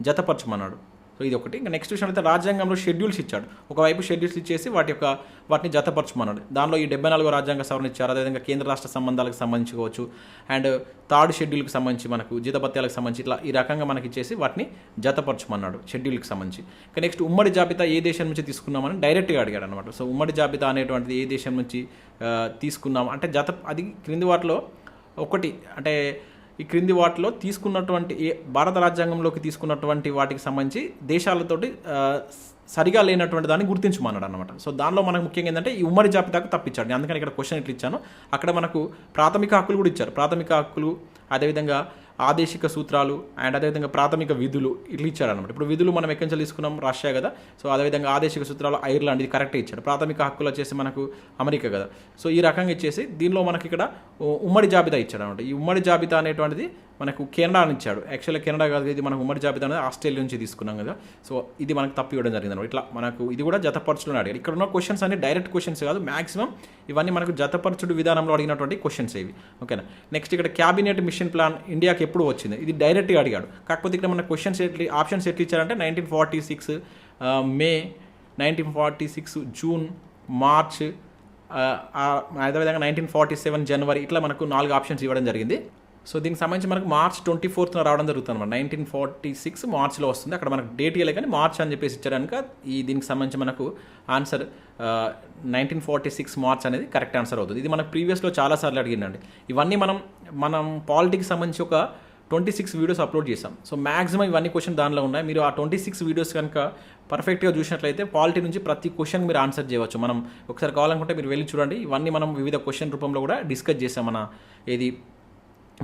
జతపరచమన్నాడు. సో ఇది ఒకటి. ఇంకా నెక్స్ట్ విషయం అయితే రాజ్యాంగంలో షెడ్యూల్స్ ఇచ్చాడు. ఒకవైపు షెడ్యూల్స్ ఇచ్చేసి వాటి యొక్క వాటిని జతపరచమన్నాడు. దానిలో ఈ డెబ్బై నాలుగో రాజ్యాంగ సవరణ ఇచ్చారు. అదేవిధంగా కేంద్ర రాష్ట్ర సంబంధాలకు సంబంధించి కావచ్చు. అండ్ థర్డ్ షెడ్యూల్కి సంబంధించి మనకు జీతపత్యాలకు సంబంధించి ఇట్లా ఈ రకంగా మనకి ఇచ్చేసి వాటిని జతపరచమన్నాడు షెడ్యూల్కి సంబంధించి. ఇంకా నెక్స్ట్ ఉమ్మడి జాబితా ఏ దేశం నుంచి తీసుకున్నామని డైరెక్ట్గా అడిగాడు అనమాట సో ఉమ్మడి జాబితా అనేటువంటిది ఏ దేశం నుంచి ఆ, తీసుకున్నాం. అంటే జత అది క్రింది వాటిలో ఒకటి. అంటే ఈ క్రింది వాటిలో తీసుకున్నటువంటి ఏ భారత రాజ్యాంగంలోకి తీసుకున్నటువంటి వాటికి సంబంధించి దేశాలతోటి సరిగా లేనటువంటి దాన్ని గుర్తించమన్నాడు అనమాట సో దానిలో మనకు ముఖ్యంగా ఏంటంటే ఈ ఉమ్మడి జాబితాకు తప్పించాడు. నేను అందుకని ఇక్కడ క్వశ్చన్ ఇట్లా ఇచ్చాను. అక్కడ మనకు ప్రాథమిక హక్కులు కూడా ఇచ్చారు. ప్రాథమిక హక్కులు అదేవిధంగా ఆదేశిక సూత్రాలు అండ్ అదేవిధంగా ప్రాథమిక విధులు ఇట్లా ఇచ్చాడు అనమాట ఇప్పుడు విధులు మనం ఎక్కడి నుంచి తీసుకున్నాం? రష్యా కదా. సో అదేవిధంగా ఆదేశిక సూత్రాలు ఐర్లాండ్ ఇది కరెక్ట్ ఇచ్చాడు ప్రాథమిక హక్కులు వచ్చేసి మనకు అమెరికా కదా. సో ఈ రకంగా ఇచ్చేసి దీనిలో మనకి ఇక్కడ ఉమ్మడి జాబితా ఇచ్చాడు అనమాట ఈ ఉమ్మడి జాబితా అనేటువంటిది మనకు కెనడా అని ఇచ్చాడు. యాక్చువల్గా కెనడా కాదు ఇది మనకు ఉమ్మడి జాబితా అనేది ఆస్ట్రేలియా నుంచి తీసుకున్నాం కదా. సో ఇది మనకు తప్పి ఇవ్వడం జరిగింది అనమాట ఇట్లా మనకు ఇది కూడా జతపరచుడు అడిగారు. ఇక్కడ ఉన్న క్వశ్చన్స్ అన్ని డైరెక్ట్ క్వశ్చన్స్ కాదు మాక్సిమం ఇవన్నీ మనకు జతపరచుడు విధానంలో అడిగినటువంటి క్వశ్చన్స్ ఇవి. ఓకేనా నెక్స్ట్ ఇక్కడ క్యాబినెట్ మిషన్ ప్లాన్ ఇండియాకి ఎప్పుడు వచ్చింది? ఇది డైరెక్ట్గా అడిగాడు. కాకపోతే ఇక్కడ మన క్వశ్చన్స్ ఎట్లా ఆప్షన్స్ ఎట్లా ఇచ్చారంటే nineteen forty six May nineteen forty six June March అదేవిధంగా నైన్టీన్ ఫార్టీ సెవెన్ జనవరి ఇట్లా మనకు నాలుగు ఆప్షన్స్ ఇవ్వడం జరిగింది. సో దీనికి సంబంధించి మనకు మార్చ్ ట్వంటీ ఫోర్త్న రావడం జరుగుతుంది అనమాట నైన్టీన్ ఫార్టీ సిక్స్ మార్చ్లో వస్తుంది. అక్కడ మనకు డేట్ ఇవ్వలే కానీ మార్చ్ అని చెప్పేసి ఇచ్చారు కనుక ఈ దీనికి సంబంధించి మనకు answer nineteen forty six March అనేది కరెక్ట్ ఆన్సర్ అవుతుంది. ఇది మనకు ప్రీవియస్లో చాలాసార్లు అడిగిందండి ఇవన్నీ మనం మనం పాలిటిక్స్ సంబంధించి ఒక ట్వంటీ సిక్స్ వీడియోస్ అప్లోడ్ చేసాం సో మాక్సిమం ఇవన్నీ క్వశ్చన్ దానిలో ఉన్నాయి. మీరు ఆ ట్వంటీ సిక్స్ వీడియోస్ కనుక పర్ఫెక్ట్గా చూసినట్లయితే పాలిటీ నుంచి ప్రతి క్వశ్చన్ మీరు ఆన్సర్ చేయవచ్చు. మనం ఒకసారి కావాలనుకుంటే మీరు వెళ్ళి చూడండి. ఇవన్నీ మనం వివిధ క్వశ్చన్ రూపంలో కూడా డిస్కస్ చేసాం మన ఏది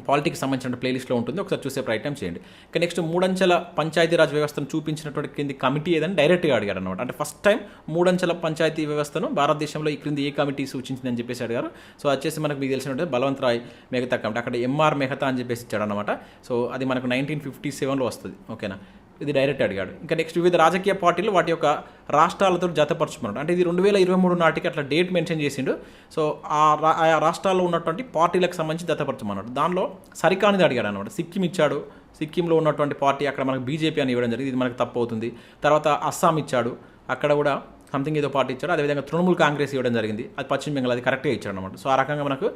పాలిటిక్స్ సంబంధించిన ప్లేలిస్ట్లో ఉంటుంది. ఒకసారి చూసే ప్రయత్నం చేయండి. ఇక నెక్స్ట్ మూడంచెల పంచాయతీరాజ్ వ్యవస్థను చూపించినటువంటి క్రింది కమిటీ ఏదని డైరెక్ట్గా అడిగారు అనమాట అంటే ఫస్ట్ టైం మూడంచెల పంచాయతీ వ్యవస్థను భారతదేశంలో ఈ క్రింది ఏ కమిటీ సూచించిందని చెప్పేసి అడిగారు. సో వచ్చేసి మనకు మీకు తెలిసినట్టు బలవంత్ రాయ్ మెహతా కమిటీ అక్కడ ఎంఆర్ మెహతా అని చెప్పేసి ఇచ్చాడు అనమాట సో అది మనకు నైన్టీన్ ఫిఫ్టీ సెవెన్లో వస్తుంది. ఓకేనా ఇది డైరెక్ట్ అడిగాడు. ఇంకా నెక్స్ట్ వివిధ రాజకీయ పార్టీలు వాటి యొక్క రాష్ట్రాలతో జతపరచుకున్నాడు. అంటే ఇది రెండు వేల ఇరవై మూడు నాటికి అట్లా డేట్ మెన్షన్ చేసిండు. సో ఆ రా- ఆయా రాష్ట్రాల్లో ఉన్నటువంటి పార్టీలకు సంబంధించి జతపరచమన్నాడు దానిలో సరికానిది అడిగాడు అనమాట సిక్కిం ఇచ్చాడు. సిక్కింలో ఉన్నటువంటి పార్టీ అక్కడ మనకు బీజేపీ అని ఇవ్వడం జరిగింది. ఇది మనకు తప్పు అవుతుంది. తర్వాత అస్సాం ఇచ్చాడు. అక్కడ కూడా సంథింగ్ ఏదో పార్టీ ఇచ్చాడు అదేవిధంగా తృణమూల్ కాంగ్రెస్ ఇవ్వడం జరిగింది. అది పశ్చిమ బెంగాల్ అది కరెక్ట్గా ఇచ్చాడు అనమాట సో ఆ రకంగా మనకు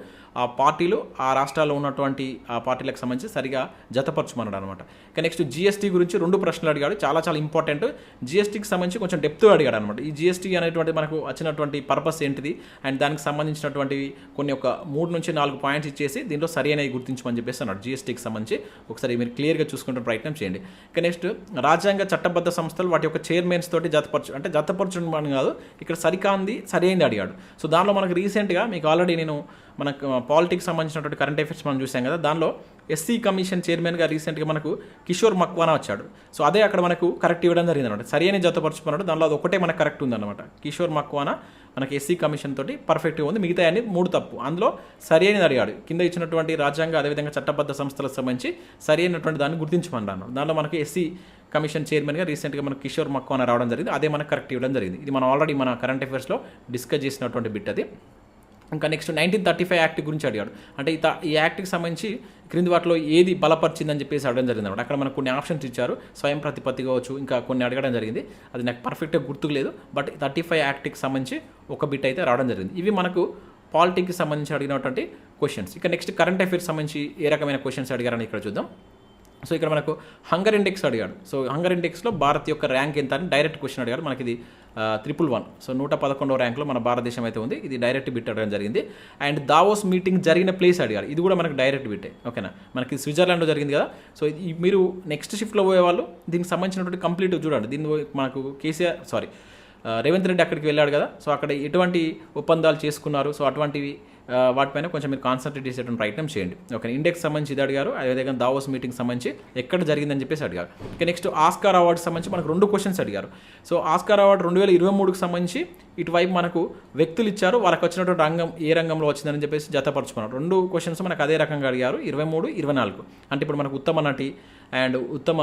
ఆ పార్టీలు ఆ రాష్ట్రాల్లో ఉన్నటువంటి ఆ పార్టీలకు సంబంధించి సరిగా జతపరచుమన్నాడు అనమాట ఇక నెక్స్ట్ జీఎస్టీ గురించి రెండు ప్రశ్నలు అడిగాడు. చాలా చాలా ఇంపార్టెంట్ జిఎస్టీకి సంబంధించి కొంచెం డెప్త్ అడిగాడు అనమాట ఈ జిఎస్టీ అనేటువంటి మనకు వచ్చినటువంటి పర్పస్ ఏంటిది? అండ్ దానికి సంబంధించినటువంటి కొన్ని ఒక మూడు నుంచి నాలుగు పాయింట్స్ ఇచ్చేసి దీంట్లో సరి అనేవి గుర్తించమని చెప్పేసి అన్నాడు జిఎస్టీకి సంబంధించి. ఒకసారి మీరు క్లియర్గా చూసుకుంటే ప్రయత్నం చేయండి. ఇక నెక్స్ట్ రాజ్యాంగ చట్టబద్ధ సంస్థలు వాటి యొక్క చైర్మన్స్ తోటి జతపరచు అంటే జతపరచడం అని కాదు. ఇక్కడ సరికాంది సరి అయింది అడిగాడు. సో దానిలో మనకు రీసెంట్గా మీకు ఆల్రెడీ నేను మనకు పాలిటిక్స్ సంబంధించినటువంటి కరెంట్ అఫైర్స్ మనం చూసాం కదా దానిలో ఎస్సీ కమిషన్ చైర్మన్గా రీసెంట్గా మనకు కిషోర్ మక్వానా వచ్చాడు. సో అదే అక్కడ మనకు కరెక్ట్ ఇవ్వడం జరిగింది అనమాట సరి అని జతపరచుకున్నాడు. దానిలో అది ఒకటే మనకు కరెక్ట్ ఉందన్నమాట. కిషోర్ మక్వానా మనకి ఎస్సీ కమిషన్ తోటి పర్ఫెక్ట్గా ఉంది. మిగతా అన్ని మూడు తప్పు. అందులో సరి అయినది అడిగాడు. కింద ఇచ్చినటువంటి రాజ్యాంగ అదేవిధంగా చట్టబద్ధ సంస్థలకు సంబంధించి సరి అయినటువంటి దాన్ని గుర్తించమన్నాను. దానిలో మనకి ఎస్సీ కమిషన్ చైర్మన్గా రీసెంట్గా మన కిషోర్ మక్వానా రావడం జరిగింది. అదే మనకు కరెక్ట్ ఇవ్వడం జరిగింది. ఇది మనం ఆల్రెడీ మన కరెంట్ అఫైర్స్లో డిస్కస్ చేసినటువంటి బిట్ అది. ఇంకా next nineteen thirty five act గురించి అడిగాడు. అంటే ఈ ఈ యాక్ట్కి సంబంధించి క్రింది వాటిలో ఏది బలపరిచిందని చెప్పేసి అడగడం జరిగింది అనమాట అక్కడ మనకు కొన్ని ఆప్షన్స్ ఇచ్చారు. స్వయం ప్రతిపత్తి కావచ్చు ఇంకా కొన్ని అడగడం జరిగింది. అది నాకు పర్ఫెక్ట్గా గుర్తుకు లేదు. బట్ థర్టీ ఫైవ్ యాక్ట్కి సంబంధించి ఒక బిట్ అయితే రావడం జరిగింది. ఇవి మనకు పాలిటిక్స్కి సంబంధించి అడిగినటువంటి క్వశ్చన్స్. ఇక నెక్స్ట్ కరెంట్ అఫైర్స్ సంబంధించి ఏ రకమైన క్వశ్చన్స్ అడిగారని ఇక్కడ చూద్దాం. సో ఇక్కడ మనకు హంగర్ ఇండెక్స్ అడిగాడు. సో హంగర్ ఇండెక్స్లో భారత్ యొక్క ర్యాంక్ ఎంత అని డైరెక్ట్ క్వశ్చన్ అడిగాడు. మనకి ఇది త్రిపుల్ వన్ సో నూట పదకొండవ ర్యాంక్లో మన భారతదేశం అయితే ఉంది. ఇది డైరెక్ట్ బిట్ అడగడం జరిగింది. అండ్ దావోస్ మీటింగ్ జరిగిన ప్లేస్ అడిగారు. ఇది కూడా మనకు డైరెక్ట్ బిట్టే ఓకేనా? మనకి స్విట్జర్లాండ్లో జరిగింది కదా. సో ఇది మీరు నెక్స్ట్ షిఫ్ట్లో పోయే వాళ్ళు దీనికి సంబంధించినటువంటి కంప్లీట్ చూడండి. దీన్ని మనకు కేసీఆర్ సారీ రేవంత్ రెడ్డి అక్కడికి వెళ్ళాడు కదా. సో అక్కడ ఎటువంటి ఒప్పందాలు చేసుకున్నారు. సో అటువంటివి వాటిపైన కొంచెం మీరు కాన్సన్ట్రేట్ చేసేటువంటి ప్రయత్నం చేయండి. ఓకే ఇండెక్స్ సంబంధించి ఇది అడిగారు అదేవిధంగా దావోస్ మీటింగ్ సంబంధించి ఎక్కడ జరిగిందని చెప్పేసి అడిగారు. ఓకే నెక్స్ట్ ఆస్కార్ అవార్డు సంబంధించి మనకు రెండు క్వశ్చన్స్ అడిగారు. సో ఆస్కార్ అవార్డు రెండు వేల ఇరవై మూడుకి సంబంధించి ఇటువైపు మనకు వ్యక్తులు ఇచ్చారు వాళ్ళకి వచ్చినటువంటి రంగం ఏ రంగంలో వచ్చిందని చెప్పేసి జతపరుచుకున్నారు. రెండు క్వశ్చన్స్ మనకు అదే రకంగా అడిగారు ఇరవై మూడు ఇరవై నాలుగు. అంటే ఇప్పుడు మనకు ఉత్తమ నటి అండ్ ఉత్తమ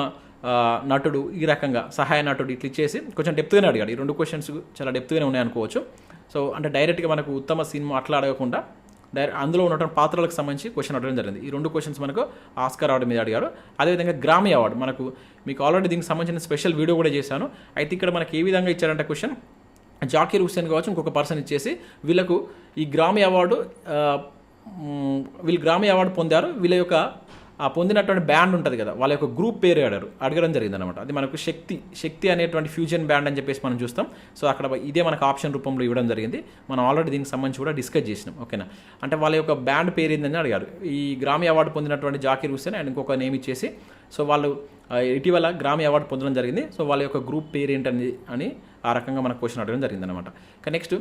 నటుడు ఈ రకంగా సహాయ నటుడు ఇట్లా ఇచ్చేసి కొంచెం డెప్త్గానే అడిగాడు ఈ రెండు క్వశ్చన్స్ చాలా డెప్త్గానే ఉన్నాయి అనుకోవచ్చు. సో అంటే డైరెక్ట్గా మనకు ఉత్తమ సినిమా అట్లా అడగకుండా డైరెక్ట్ అందులో ఉన్నటువంటి పాత్రలకు సంబంధించి క్వశ్చన్ అడగడం జరిగింది. ఈ రెండు క్వశ్చన్స్ మనకు ఆస్కార్ అవార్డు మీద అడిగారు. అదేవిధంగా గ్రామీ అవార్డు మనకు మీకు ఆల్రెడీ దీనికి సంబంధించిన స్పెషల్ వీడియో కూడా చేశాను. అయితే ఇక్కడ మనకి ఏ విధంగా ఇచ్చారంటే క్వశ్చన్ జాకీర్ హుస్సేన్ కావచ్చు ఇంకొక పర్సన్ ఇచ్చేసి వీళ్ళకు ఈ గ్రామీ అవార్డు వీళ్ళు గ్రామీ అవార్డు పొందారు. వీళ్ళ యొక్క ఆ పొందినటువంటి బ్యాండ్ ఉంటుంది కదా వాళ్ళ యొక్క గ్రూప్ పేరు అడగరు అడగడం జరిగింది అనమాట అది మనకు శక్తి శక్తి అనేటువంటి ఫ్యూజన్ బ్యాండ్ అని చెప్పేసి మనం చూస్తాం. సో అక్కడ ఇదే మనకు ఆప్షన్ రూపంలో ఇవ్వడం జరిగింది. మనం ఆల్రెడీ దీనికి సంబంధించి కూడా డిస్కస్ చేసినాం. ఓకేనా? అంటే వాళ్ళ యొక్క బ్యాండ్ పేరు ఏందని అడిగారు. ఈ గ్రామీ అవార్డు పొందినటువంటి జాకీర్ హుస్సేన్ అండ్ ఇంకొక నేమ్ ఇచ్చేసి సో వాళ్ళు ఇటీవల గ్రామీ అవార్డు పొందడం జరిగింది. సో వాళ్ళ యొక్క గ్రూప్ పేరు ఏంటని అని ఆ రకంగా మనకు క్వశ్చన్ అడగడం జరిగింది అనమాట నెక్స్ట్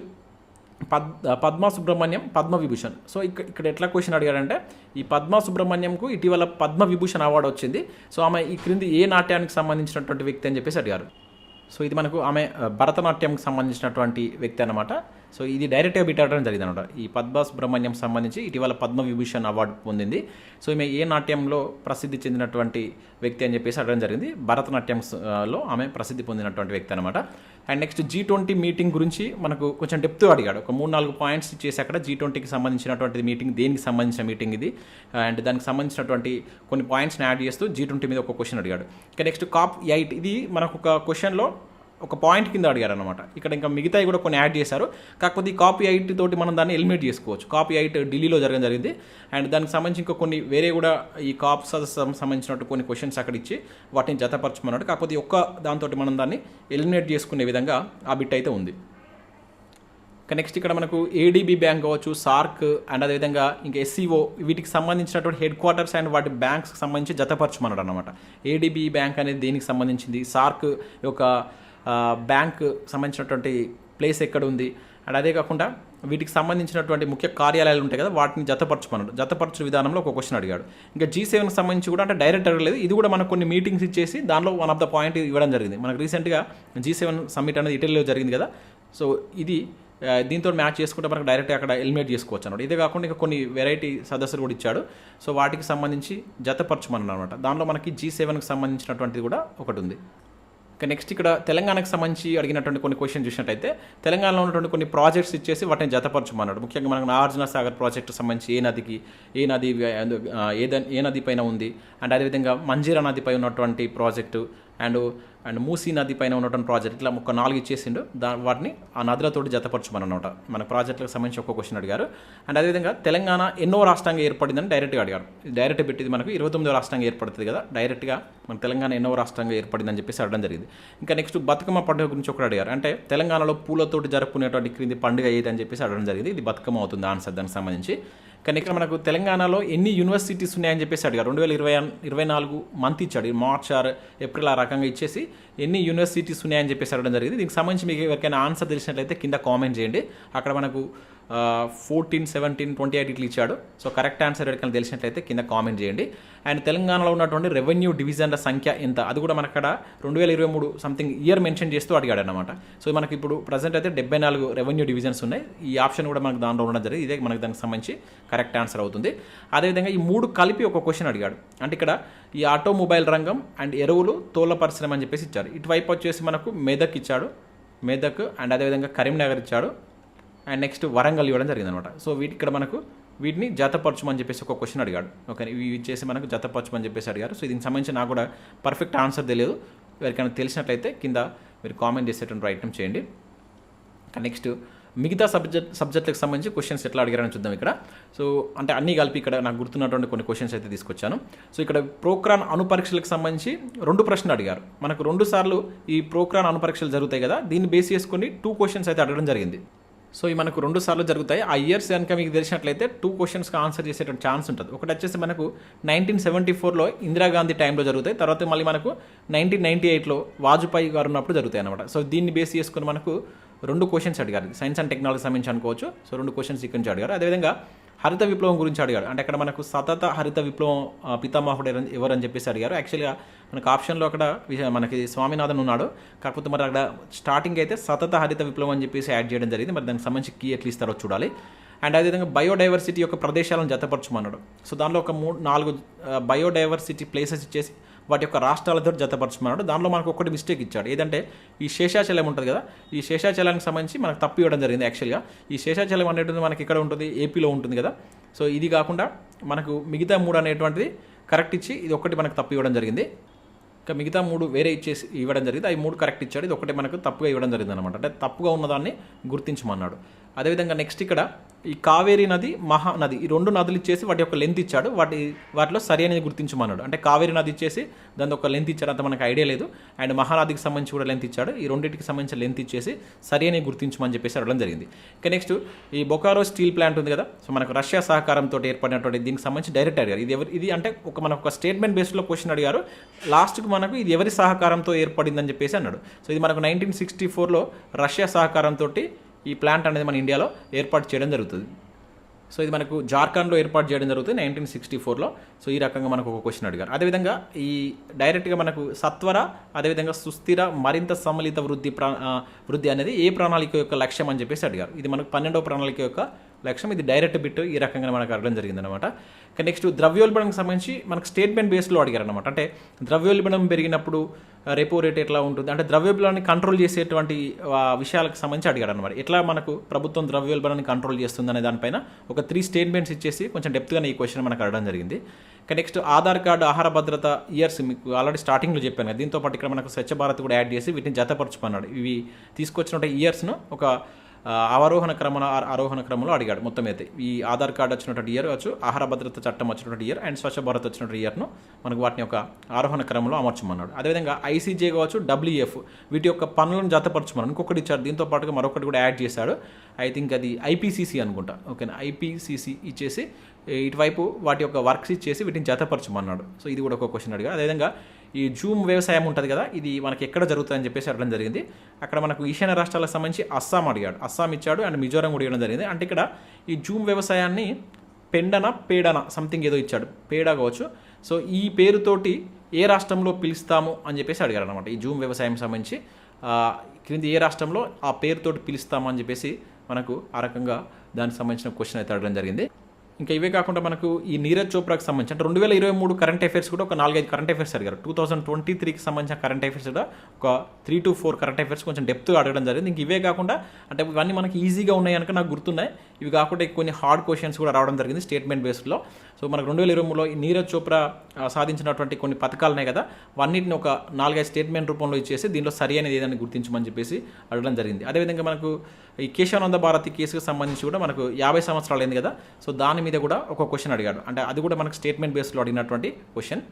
పద్ పద్మా సుబ్రహ్మణ్యం పద్మ విభూషణ్ సో ఇక్కడ ఇక్కడ ఎట్లా క్వశ్చన్ అడిగాడంటే ఈ పద్మా సుబ్రహ్మణ్యంకు ఇటీవల పద్మ విభూషణ్ అవార్డు వచ్చింది. సో ఆమె ఈ క్రింది ఏ నాట్యానికి సంబంధించినటువంటి వ్యక్తి అని చెప్పేసి అడిగారు. సో ఇది మనకు ఆమె భరతనాట్యంకి సంబంధించినటువంటి వ్యక్తి అనమాట సో ఇది డైరెక్ట్గా బిట్టాడడం జరిగింది అనమాట ఈ పద్మా సుబ్రహ్మణ్యం సంబంధించి ఇటీవల పద్మ విభూషణ్ అవార్డు పొందింది. సో ఈమె ఏ నాట్యంలో ప్రసిద్ధి చెందినటువంటి వ్యక్తి అని చెప్పేసి అడగడం జరిగింది. భరతనాట్యంలో లో ఆమె ప్రసిద్ధి పొందినటువంటి వ్యక్తి అనమాట and next G twenty meeting గురించి మనకు కొంచెం డెప్త్ అడిగాడు. ఒక మూడు నాలుగు పాయింట్స్ ఇచ్చేసి అక్కడ జీ ట్వంటీకి సంబంధించినటువంటి మీటింగ్ దేనికి సంబంధించిన మీటింగ్ ఇది? అండ్ దానికి సంబంధించినటువంటి కొన్ని పాయింట్స్ని యాడ్ చేస్తూ జీ ట్వంటీ మీద ఒక క్వశ్చన్ అడిగాడు. ఇక నెక్స్ట్ కాప్ ఎయిట్ ఇది మనకు ఒక క్వశ్చన్లో ఒక పాయింట్ కింద అడిగారు అనమాట ఇక్కడ ఇంకా మిగతాయి కూడా కొన్ని యాడ్ చేశారు. కాకపోతే ఈ కాపీ ఐట్ తోటి మనం దాన్ని ఎలిమినేట్ చేసుకోవచ్చు. కాపీ ఐట్ ఢిల్లీలో జరగడం జరిగింది. అండ్ దానికి సంబంధించి ఇంకా కొన్ని వేరే కూడా ఈ కాప్స్ సంబంధించినట్టు కొన్ని క్వశ్చన్స్ అక్కడ ఇచ్చి వాటిని జతపరచమన్నాడు. కాకపోతే ఒక్క దాంతో మనం దాన్ని ఎలిమినేట్ చేసుకునే విధంగా ఆ బిట్ అయితే ఉంది. ఇక నెక్స్ట్ ఇక్కడ మనకు ఏడీబీ బ్యాంక్ కావచ్చు సార్క్ అండ్ అదేవిధంగా ఇంకా ఎస్సీఓ వీటికి సంబంధించినటువంటి హెడ్ క్వార్టర్స్ అండ్ వాటి బ్యాంక్స్కి సంబంధించి జతపరచమన్నాడు అనమాట ఏడీబీ బ్యాంక్ అనేది దేనికి సంబంధించింది? సార్క్ యొక్క బ్యాంక్ సంబంధించినటువంటి ప్లేస్ ఎక్కడ ఉంది అండ్ అదే కాకుండా వీటికి సంబంధించినటువంటి ముఖ్య కార్యాలయాలు ఉంటాయి కదా వాటిని జతపరచుకున్నాడు జతపరచు విధానంలో ఒక క్వశ్చన్ అడిగాడు. ఇంకా జీ సెవెన్కి సంబంధించి కూడా అంటే డైరెక్ట్ అడగలేదు. ఇది కూడా మనకు కొన్ని మీటింగ్స్ ఇచ్చేసి దానిలో వన్ ఆఫ్ ద పాయింట్ ఇవ్వడం జరిగింది. మనకు రీసెంట్గా జీ సెవెన్ సమ్మిట్ అనేది ఇటలీలో జరిగింది కదా. సో ఇది దీంతో మ్యాచ్ చేసుకుంటే మనకు డైరెక్ట్ అక్కడ ఎలిమినేట్ చేసుకోవచ్చు అన్నమాట ఇదే కాకుండా ఇంకా కొన్ని వెరైటీ సదస్సులు కూడా ఇచ్చాడు. సో వాటికి సంబంధించి జతపరచమన్నాడు అనమాట దానిలో మనకి జీ సెవెన్కి సంబంధించినటువంటిది కూడా ఒకటి ఉంది. ఇక నెక్స్ట్ ఇక్కడ తెలంగాణకు సంబంధించి అడిగినటువంటి కొన్ని క్వశ్చన్ చూసినట్టయితే తెలంగాణలో ఉన్నటువంటి కొన్ని ప్రాజెక్ట్స్ ఇచ్చేసి వాటిని జతపరచమన్నాడు. ముఖ్యంగా మనకు నాగార్జున సాగర్ ప్రాజెక్టు సంబంధించి ఏ నదికి ఏ నది ఏ ఏ నది పైన ఉంది? అండ్ అదేవిధంగా మంజీరా నదిపై ఉన్నటువంటి ప్రాజెక్టు అండ్ అండ్ మూసీ నది పైన ఉన్నటువంటి ప్రాజెక్ట్ ఇట్లా ఒక నాలుగు ఇచ్చేసిండు. దా వాటిని ఆ నదులతోటి జతపరచమని మన ప్రాజెక్టులకు సంబంధించి ఒక క్వశ్చన్ అడిగారు. అండ్ అదేవిధంగా తెలంగాణ ఎన్నో రాష్ట్రంగా ఏర్పడిందని డైరెక్ట్గా అడిగారు. డైరెక్ట్ పెట్టింది మనకు ఇరవై తొమ్మిదో రాష్ట్రంగా ఏర్పడుతుంది కదా. డైరెక్ట్గా మన తెలంగాణ ఎన్నో రాష్ట్రంగా ఏర్పడిందని చెప్పేసి అడగడం జరిగింది. ఇంకా నెక్స్ట్ బతుకమ్మ పండుగ గురించి ఒకటి అడిగారు. అంటే తెలంగాణలో పూలతోటి జరుపుకునేటువంటి క్రింది పండుగ ఏది అని చెప్పేసి అడగడం జరిగింది. ఇది బతుకమ్మ అవుతుంది? ఆన్సర్ దానికి సంబంధించి. కానీ ఇక్కడ మనకు తెలంగాణలో ఎన్ని యూనివర్సిటీస్ ఉన్నాయని చెప్పేసి అడిగారు. రెండు వేల ఇరవై ఇరవై నాలుగు మంత్ ఇచ్చాడు. ఈ మార్చ్ ఆర్ ఏప్రిల్ ఆ రకంగా ఇచ్చేసి ఎన్ని యూనివర్సిటీస్ ఉన్నాయని చెప్పేసి అడగడం జరిగింది. దీనికి సంబంధించి మీకు ఎవరికైనా ఆన్సర్ తెలిసినట్లయితే కింద కామెంట్ చేయండి. అక్కడ మనకు ఫోర్టీన్ సెవెంటీన్ ట్వంటీ ఎయిట్ ఇట్లా ఇచ్చాడు. సో కరెక్ట్ ఆన్సర్ ఎక్కడికైనా తెలిసినట్లయితే కింద కామెంట్ చేయండి. అండ్ తెలంగాణలో ఉన్నటువంటి రెవెన్యూ డివిజన్ల సంఖ్య ఎంత? అది కూడా మనకు అక్కడ రెండు వేల ఇరవై మూడు సంథింగ్ ఇయర్ మెన్షన్ చేస్తూ అడిగాడు అనమాట సో మనకి ఇప్పుడు ప్రజెంట్ అయితే డెబ్బై నాలుగు రెవెన్యూ డివిజన్స్ ఉన్నాయి. ఈ ఆప్షన్ కూడా మనకు దానిలో ఉండడం జరిగింది. ఇదే మనకు దానికి సంబంధించి కరెక్ట్ ఆన్సర్ అవుతుంది. అదేవిధంగా ఈ మూడు కలిపి ఒక క్వశ్చన్ అడిగాడు. అంటే ఇక్కడ ఈ ఆటోమొబైల్ రంగం అండ్ ఎరువులు తోళ్ళ పరిశ్రమ అని చెప్పేసి ఇచ్చారు. ఇటువైపు వచ్చేసి మనకు మెదక్ ఇచ్చాడు. మెదక్ అండ్ అదేవిధంగా కరీంనగర్ ఇచ్చాడు. అండ్ నెక్స్ట్ వరంగల్ ఇవ్వడం జరిగింది అనమాట సో వీటి ఇక్కడ మనకు వీటిని జతపరచమని చెప్పేసి ఒక క్వశ్చన్ అడిగాడు. ఓకే ఇవి ఇచ్చేసి మనకు జతపరచమని చెప్పేసి అడిగారు. సో దీనికి సంబంధించి నాకు కూడా పర్ఫెక్ట్ ఆన్సర్ తెలియదు. ఎవరికైనా తెలిసినట్లయితే కింద మీరు కామెంట్ చేసేటువంటి ప్రయత్నం చేయండి. నెక్స్ట్ మిగతా సబ్జెక్ట్ సబ్జెక్టులకు సంబంధించి క్వశ్చన్స్ ఎట్లా అడిగారని చూద్దాం ఇక్కడ. సో అంటే అన్నీ కలిపి ఇక్కడ నాకు గుర్తున్నటువంటి కొన్ని క్వశ్చన్స్ అయితే తీసుకొచ్చాను. సో ఇక్కడ ప్రోక్రాన్ అనుపరీక్షలకు సంబంధించి రెండు ప్రశ్నలు అడిగారు. మనకు రెండు సార్లు ఈ ప్రోక్రాన్ అనుపరీక్షలు జరుగుతాయి కదా దీన్ని బేస్ చేసుకొని టూ క్వశ్చన్స్ అయితే అడగడం జరిగింది. సో ఇవి మనకు రెండు సార్లు జరుగుతాయి. ఆ ఇయర్స్ కనుక మీకు తెలిసినట్లయితే టూ క్వశ్చన్స్కి ఆన్సర్ చేసేటువంటి ఛాన్స్ ఉంటుంది. ఒకటి వచ్చేసి మనకు నైన్టీన్ సెవెంటీ ఫోర్లో ఇందిరాగాంధీ టైంలో జరుగుతాయి. తర్వాత మళ్ళీ మనకు నైన్టీన్ నైన్టీ ఎయిట్లో వాజ్పేయి గారు ఉన్నప్పుడు జరుగుతాయి అనమాట సో దీన్ని బేస్ చేసుకొని మనకు రెండు క్వశ్చన్స్ అడిగారు. సైన్స్ అండ్ టెక్నాలజీ సంబంధించి అనుకోవచ్చు. సో రెండు క్వశ్చన్స్ ఇక్కడ నుంచి అడిగారు. అదేవిధంగా హరిత విప్లవం గురించి అడిగాడు. అంటే అక్కడ మనకు సతత హరిత విప్లవం పితామహుడు ఎవరని- చెప్పేసి అడిగారు. యాక్చువల్గా మనకు ఆప్షన్లో అక్కడ మనకి స్వామినాథన్ ఉన్నాడు. కాకపోతే మరి అక్కడ స్టార్టింగ్ అయితే సతత హరిత విప్లవం అని చెప్పేసి యాడ్ చేయడం జరిగింది. మరి దానికి సంబంధించి కీ ఎట్లా ఇస్తారో చూడాలి. అండ్ అదేవిధంగా బయోడైవర్సిటీ యొక్క ప్రదేశాలను జతపరచమన్నాడు. సో దానిలో ఒక మూడు నాలుగు బయోడైవర్సిటీ ప్లేసెస్ ఇచ్చేసి వాటి యొక్క రాష్ట్రాలతో జతపరచమన్నాడు. దానిలో మనకు ఒకటి మిస్టేక్ ఇచ్చాడు. ఏదంటే ఈ శేషాచలం ఉంటుంది కదా ఈ శేషాచలానికి సంబంధించి మనకు తప్పు ఇవ్వడం జరిగింది యాక్చువల్గా ఈ శేషాచలం అనేటువంటిది మనకి ఇక్కడ ఉంటుంది ఏపీలో ఉంటుంది కదా. సో ఇది కాకుండా మనకు మిగతా మూడు అనేటువంటిది కరెక్ట్ ఇచ్చి ఇది ఒకటి మనకు తప్పు ఇవ్వడం జరిగింది. ఇంకా మిగతా మూడు వేరే ఇచ్చేసి ఇవ్వడం జరిగింది. అవి మూడు కరెక్ట్ ఇచ్చాడు. ఇది ఒకటి మనకు తప్పుగా ఇవ్వడం జరిగింది అనమాట అంటే తప్పుగా ఉన్నదాన్ని గుర్తించమన్నాడు. అదేవిధంగా నెక్స్ట్ ఇక్కడ ఈ కావేరీ నది మహా నది ఈ రెండు నదులు ఇచ్చేసి వాటి యొక్క లెంత్ ఇచ్చాడు. వాటి వాటిలో సరి అనేది గుర్తించమన్నాడు. అంటే కావేరీ నది ఇచ్చేసి దాని ఒక లెంత్ ఇచ్చాడు అంత మనకు ఐడియా లేదు. అండ్ మహానదికి సంబంధించి కూడా లెంత్ ఇచ్చాడు. ఈ రెండింటికి సంబంధించిన లెంత్ ఇచ్చేసి సరి అని గుర్తించమని చెప్పేసి అడగడం జరిగింది. ఇక నెక్స్ట్ ఈ బొకారో స్టీల్ ప్లాంట్ ఉంది కదా. సో మనకు రష్యా సహకారంతో ఏర్పడినటువంటి దీనికి సంబంధించి డైరెక్ట్ అడిగారు ఇది ఎవరు ఇది అంటే ఒక మనకు ఒక స్టేట్మెంట్ బేస్లో క్వశ్చన్ అడిగారు. లాస్ట్కి మనకు ఇది ఎవరి సహకారంతో ఏర్పడిందని చెప్పేసి అన్నాడు. సో ఇది మనకు నైన్టీన్ సిక్స్టీ ఫోర్లో రష్యా సహకారంతో ఈ ప్లాంట్ అనేది మన ఇండియాలో ఏర్పాటు చేయడం జరుగుతుంది. సో ఇది మనకు జార్ఖండ్లో ఏర్పాటు చేయడం జరుగుతుంది నైన్టీన్ సిక్స్టీ ఫోర్లో. సో ఈ రకంగా మనకు ఒక క్వశ్చన్ అడిగారు. అదేవిధంగా ఈ డైరెక్ట్గా మనకు సత్వర అదేవిధంగా సుస్థిర మరింత సమ్మిళిత వృద్ధి ప్రా వృద్ధి అనేది ఏ ప్రణాళిక యొక్క లక్ష్యం అని చెప్పేసి అడిగారు. ఇది మనకు పన్నెండవ ప్రణాళిక యొక్క లక్ష్యం ఇది డైరెక్ట్ బిట్ ఈ రకంగా మనకు అడగడం జరిగింది అనమాట నెక్స్ట్ ద్రవ్యోల్బణంకి సంబంధించి మనకు స్టేట్మెంట్ బేస్లో అడిగారు అనమాట అంటే ద్రవ్యోల్బణం పెరిగినప్పుడు రేపో రెపో రేట్ ఎట్లా ఉంటుంది? అంటే ద్రవ్యోల్బణాన్ని కంట్రోల్ చేసేటువంటి విషయాలకు సంబంధించి అడిగాడు అనమాట ఎట్లా మనకు ప్రభుత్వం ద్రవ్యోల్బణాన్ని కంట్రోల్ చేస్తుంది అనే దానిపైన ఒక త్రీ స్టేట్మెంట్స్ ఇచ్చేసి కొంచెం డెప్త్గా ఈ క్వశ్చన్ మనకు అడగడం జరిగింది. ఇక నెక్స్ట్ ఆధార్ కార్డు ఆహార భద్రత ఇయర్స్ మీకు ఆల్రెడీ స్టార్టింగ్లో చెప్పాను కదా. దీంతో పాటు ఇక్కడ మనకు స్వచ్ఛ భారత్ కూడా యాడ్ చేసి వీటిని జతపరచుకున్నాడు. ఇవి తీసుకొచ్చినటువంటి ఇయర్స్ను ఒక అవరోహణ క్రమంలో ఆ- ఆరోహణ క్రమంలో అడిగాడు మొత్తం అయితే. ఈ ఆధార్ కార్డు వచ్చినటువంటి ఇయర్ కావచ్చు ఆహార భద్రత చట్టం వచ్చినటువంటి ఇయర్ అండ్ స్వచ్ఛ భారత్ వచ్చినటువంటి ఇయర్ను మనకు వాటిని ఒక ఆరోహణ క్రమంలో అమర్చమన్నాడు. అదేవిధంగా ఐసీజే కావచ్చు డబ్ల్యూఎఫ్ వీటి యొక్క పనులను జతపరచమని ఇంకొకటి ఇచ్చాడు దీంతో పాటుగా మరొకటి కూడా యాడ్ చేశాడు. ఐ థింక్ అది ఐపీసీసీ అనుకుంటా. ఓకేనా? ఐపీసీసీ ఇచ్చేసి ఇటువైపు వాటి యొక్క వర్క్స్ ఇచ్చేసి వీటిని జతపరచమన్నాడు. సో ఇది కూడా ఒక క్వశ్చన్ అడిగా అదేవిధంగా ఈ జూమ్ వ్యవసాయం ఉంటుంది కదా ఇది మనకి ఎక్కడ జరుగుతుందని చెప్పేసి అడగడం జరిగింది. అక్కడ మనకు ఈశాన్య రాష్ట్రాలకు సంబంధించి అస్సాం అడిగాడు. అస్సాం ఇచ్చాడు అండ్ మిజోరాం కూడా ఇవ్వడం జరిగింది. అంటే ఇక్కడ ఈ జూమ్ వ్యవసాయాన్ని పెండన పేడన సంథింగ్ ఏదో ఇచ్చాడు. పేడ కావచ్చు. సో ఈ పేరుతోటి ఏ రాష్ట్రంలో పిలుస్తాము అని చెప్పేసి అడిగారు అనమాట ఈ జూమ్ వ్యవసాయం సంబంధించి క్రింది ఏ రాష్ట్రంలో ఆ పేరుతోటి పిలుస్తాము అని చెప్పేసి మనకు ఆ రకంగా దానికి సంబంధించిన క్వశ్చన్ అయితే అడగడం జరిగింది. ఇంకా ఇవే కాకుండా మనకు ఈ నీరజ్ చోప్రాకి సంబంధించి అంటే రెండు వేల ఇరవై మూడు కరెంట్ అఫైర్స్ కూడా ఒక నాలుగైదు కరెంట్ అఫైర్స్ అడిగారు. టూ థౌసండ్ ట్వంటీ త్రీకి సంబంధించిన కరెంట్ అఫైర్స్ కూడా ఒక three to four current affairs కొంచెం డెప్త్గా అడగడం జరిగింది. ఇంక ఇవే కాకుండా అంటే ఇవన్నీ మనకి ఈజీగా ఉన్నాయి కనుక నాకు గుర్తున్నాయి. ఇవి కాకుండా కొన్ని హార్డ్ క్వశ్చన్స్ కూడా రావడం జరిగింది స్టేట్మెంట్ బేస్డ్లో సో మనకు రెండు వేల ఇరవై మూడులో ఈ నీరజ్ చోప్రా సాధించినటువంటి కొన్ని పథకాలు ఉన్నాయి కదా అవన్నిటిని ఒక నాలుగైదు స్టేట్మెంట్ రూపంలో ఇచ్చేసి దీనిలో సరి అనేది ఏదని గుర్తించమని చెప్పేసి అడగడం జరిగింది. అదేవిధంగా మనకు ఈ కేశవానంద భారతి కేసుకు సంబంధించి కూడా మనకు యాభై సంవత్సరాలు అయింది కదా. సో దాని మీద కూడా ఒక క్వశ్చన్ అడిగాడు. అంటే అది కూడా మనకు స్టేట్మెంట్ బేస్లో అడిగినటువంటి క్వశ్చన్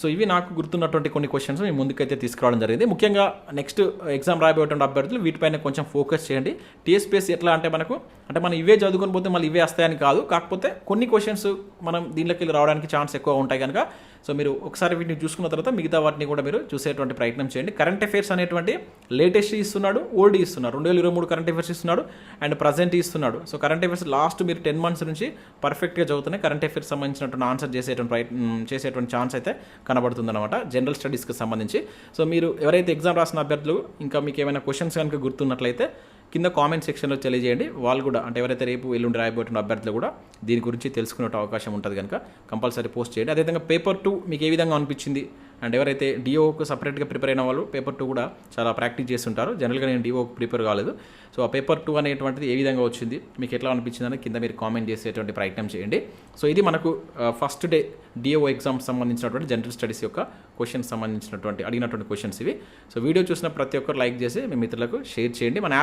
సో ఇవి నాకు గుర్తున్నటువంటి కొన్ని క్వశ్చన్స్ మేము ముందుకైతే తీసుకురావడం జరిగింది. ముఖ్యంగా నెక్స్ట్ ఎగ్జామ్ రాబోయేటువంటి అభ్యర్థులు వీటిపైన కొంచెం ఫోకస్ చేయండి. టీఎస్పీఎస్ ఎట్లా అంటే మనకు అంటే మనం ఇవే చదువుకొని పోతే మళ్ళీ ఇవే వస్తాయని కాదు. కాకపోతే కొన్ని క్వశ్చన్స్ మనం దీనిలోకి వెళ్ళి రావడానికి ఛాన్స్ ఎక్కువ ఉంటాయి కనుక సో మీరు ఒకసారి వీటిని చూసుకున్న తర్వాత మిగతా వాటిని కూడా మీరు చూసేటువంటి ప్రయత్నం చేయండి. కరెంట్ అఫైర్స్ అనేటువంటి లేటెస్ట్ ఇస్తున్నాడు ఓల్డ్ ఇస్తున్నాడు. రెండు వేల ఇరవై మూడు కరెంట్ అఫైర్స్ ఇస్తున్నాడు అండ్ ప్రజెంట్ ఇస్తున్నాడు. సో కరెంట్ అఫైర్స్ లాస్ట్ మీరు టెన్ మంత్స్ నుంచి పర్ఫెక్ట్గా చదువుతున్నాయి. కరెంట్ అఫైర్స్ సంబంధించినటువంటి ఆన్సర్ చేసేటువంటి ప్రయత్నం చేసేటువంటి ఛాన్స్ అయితే కనబడుతుందన్నమాట జనరల్ స్టడీస్కి సంబంధించి. సో మీరు ఎవరైతే ఎగ్జామ్ రాసిన అభ్యర్థులు ఇంకా మీకు ఏమైనా క్వశ్చన్స్ కనుక గుర్తున్నట్లయితే కింద కామెంట్ సెక్షన్లో తెలియజేయండి. వాళ్ళు కూడా అంటే ఎవరైతే రేపు ఎల్లుండి రాయబోతున్న అభ్యర్థులు కూడా దీని గురించి తెలుసుకునే అవకాశం ఉంటుంది కనుక కంపల్సరీ పోస్ట్ చేయండి. అదేవిధంగా పేపర్ టూ మీకు ఏ విధంగా అనిపించింది? అండ్ ఎవరైతే డిఓకు సపరేట్గా ప్రిపేర్ అయిన వాళ్ళు పేపర్ టూ కూడా చాలా ప్రాక్టీస్ చేస్తుంటారు. జనరల్గా నేను డిఓకు ప్రిపేర్ కాలేదు. సో ఆ పేపర్ టూ అనేటువంటిది ఏ విధంగా వచ్చింది? మీకు ఎట్లా అనిపించింది అని కింద మీరు కామెంట్ చేసేటువంటి ప్రయత్నం చేయండి. సో ఇది మనకు ఫస్ట్ డే డిఓ ఎగ్జామ్ సంబంధించినటువంటి జనరల్ స్టడీస్ యొక్క క్వశ్చన్స్ సంబంధించినటువంటి అడిగినటువంటి క్వశ్చన్స్ ఇవి. సో వీడియో చూసిన ప్రతి ఒక్కరు లైక్ చేసి మీ మిత్రులకు షేర్ చేయండి. మన యాప్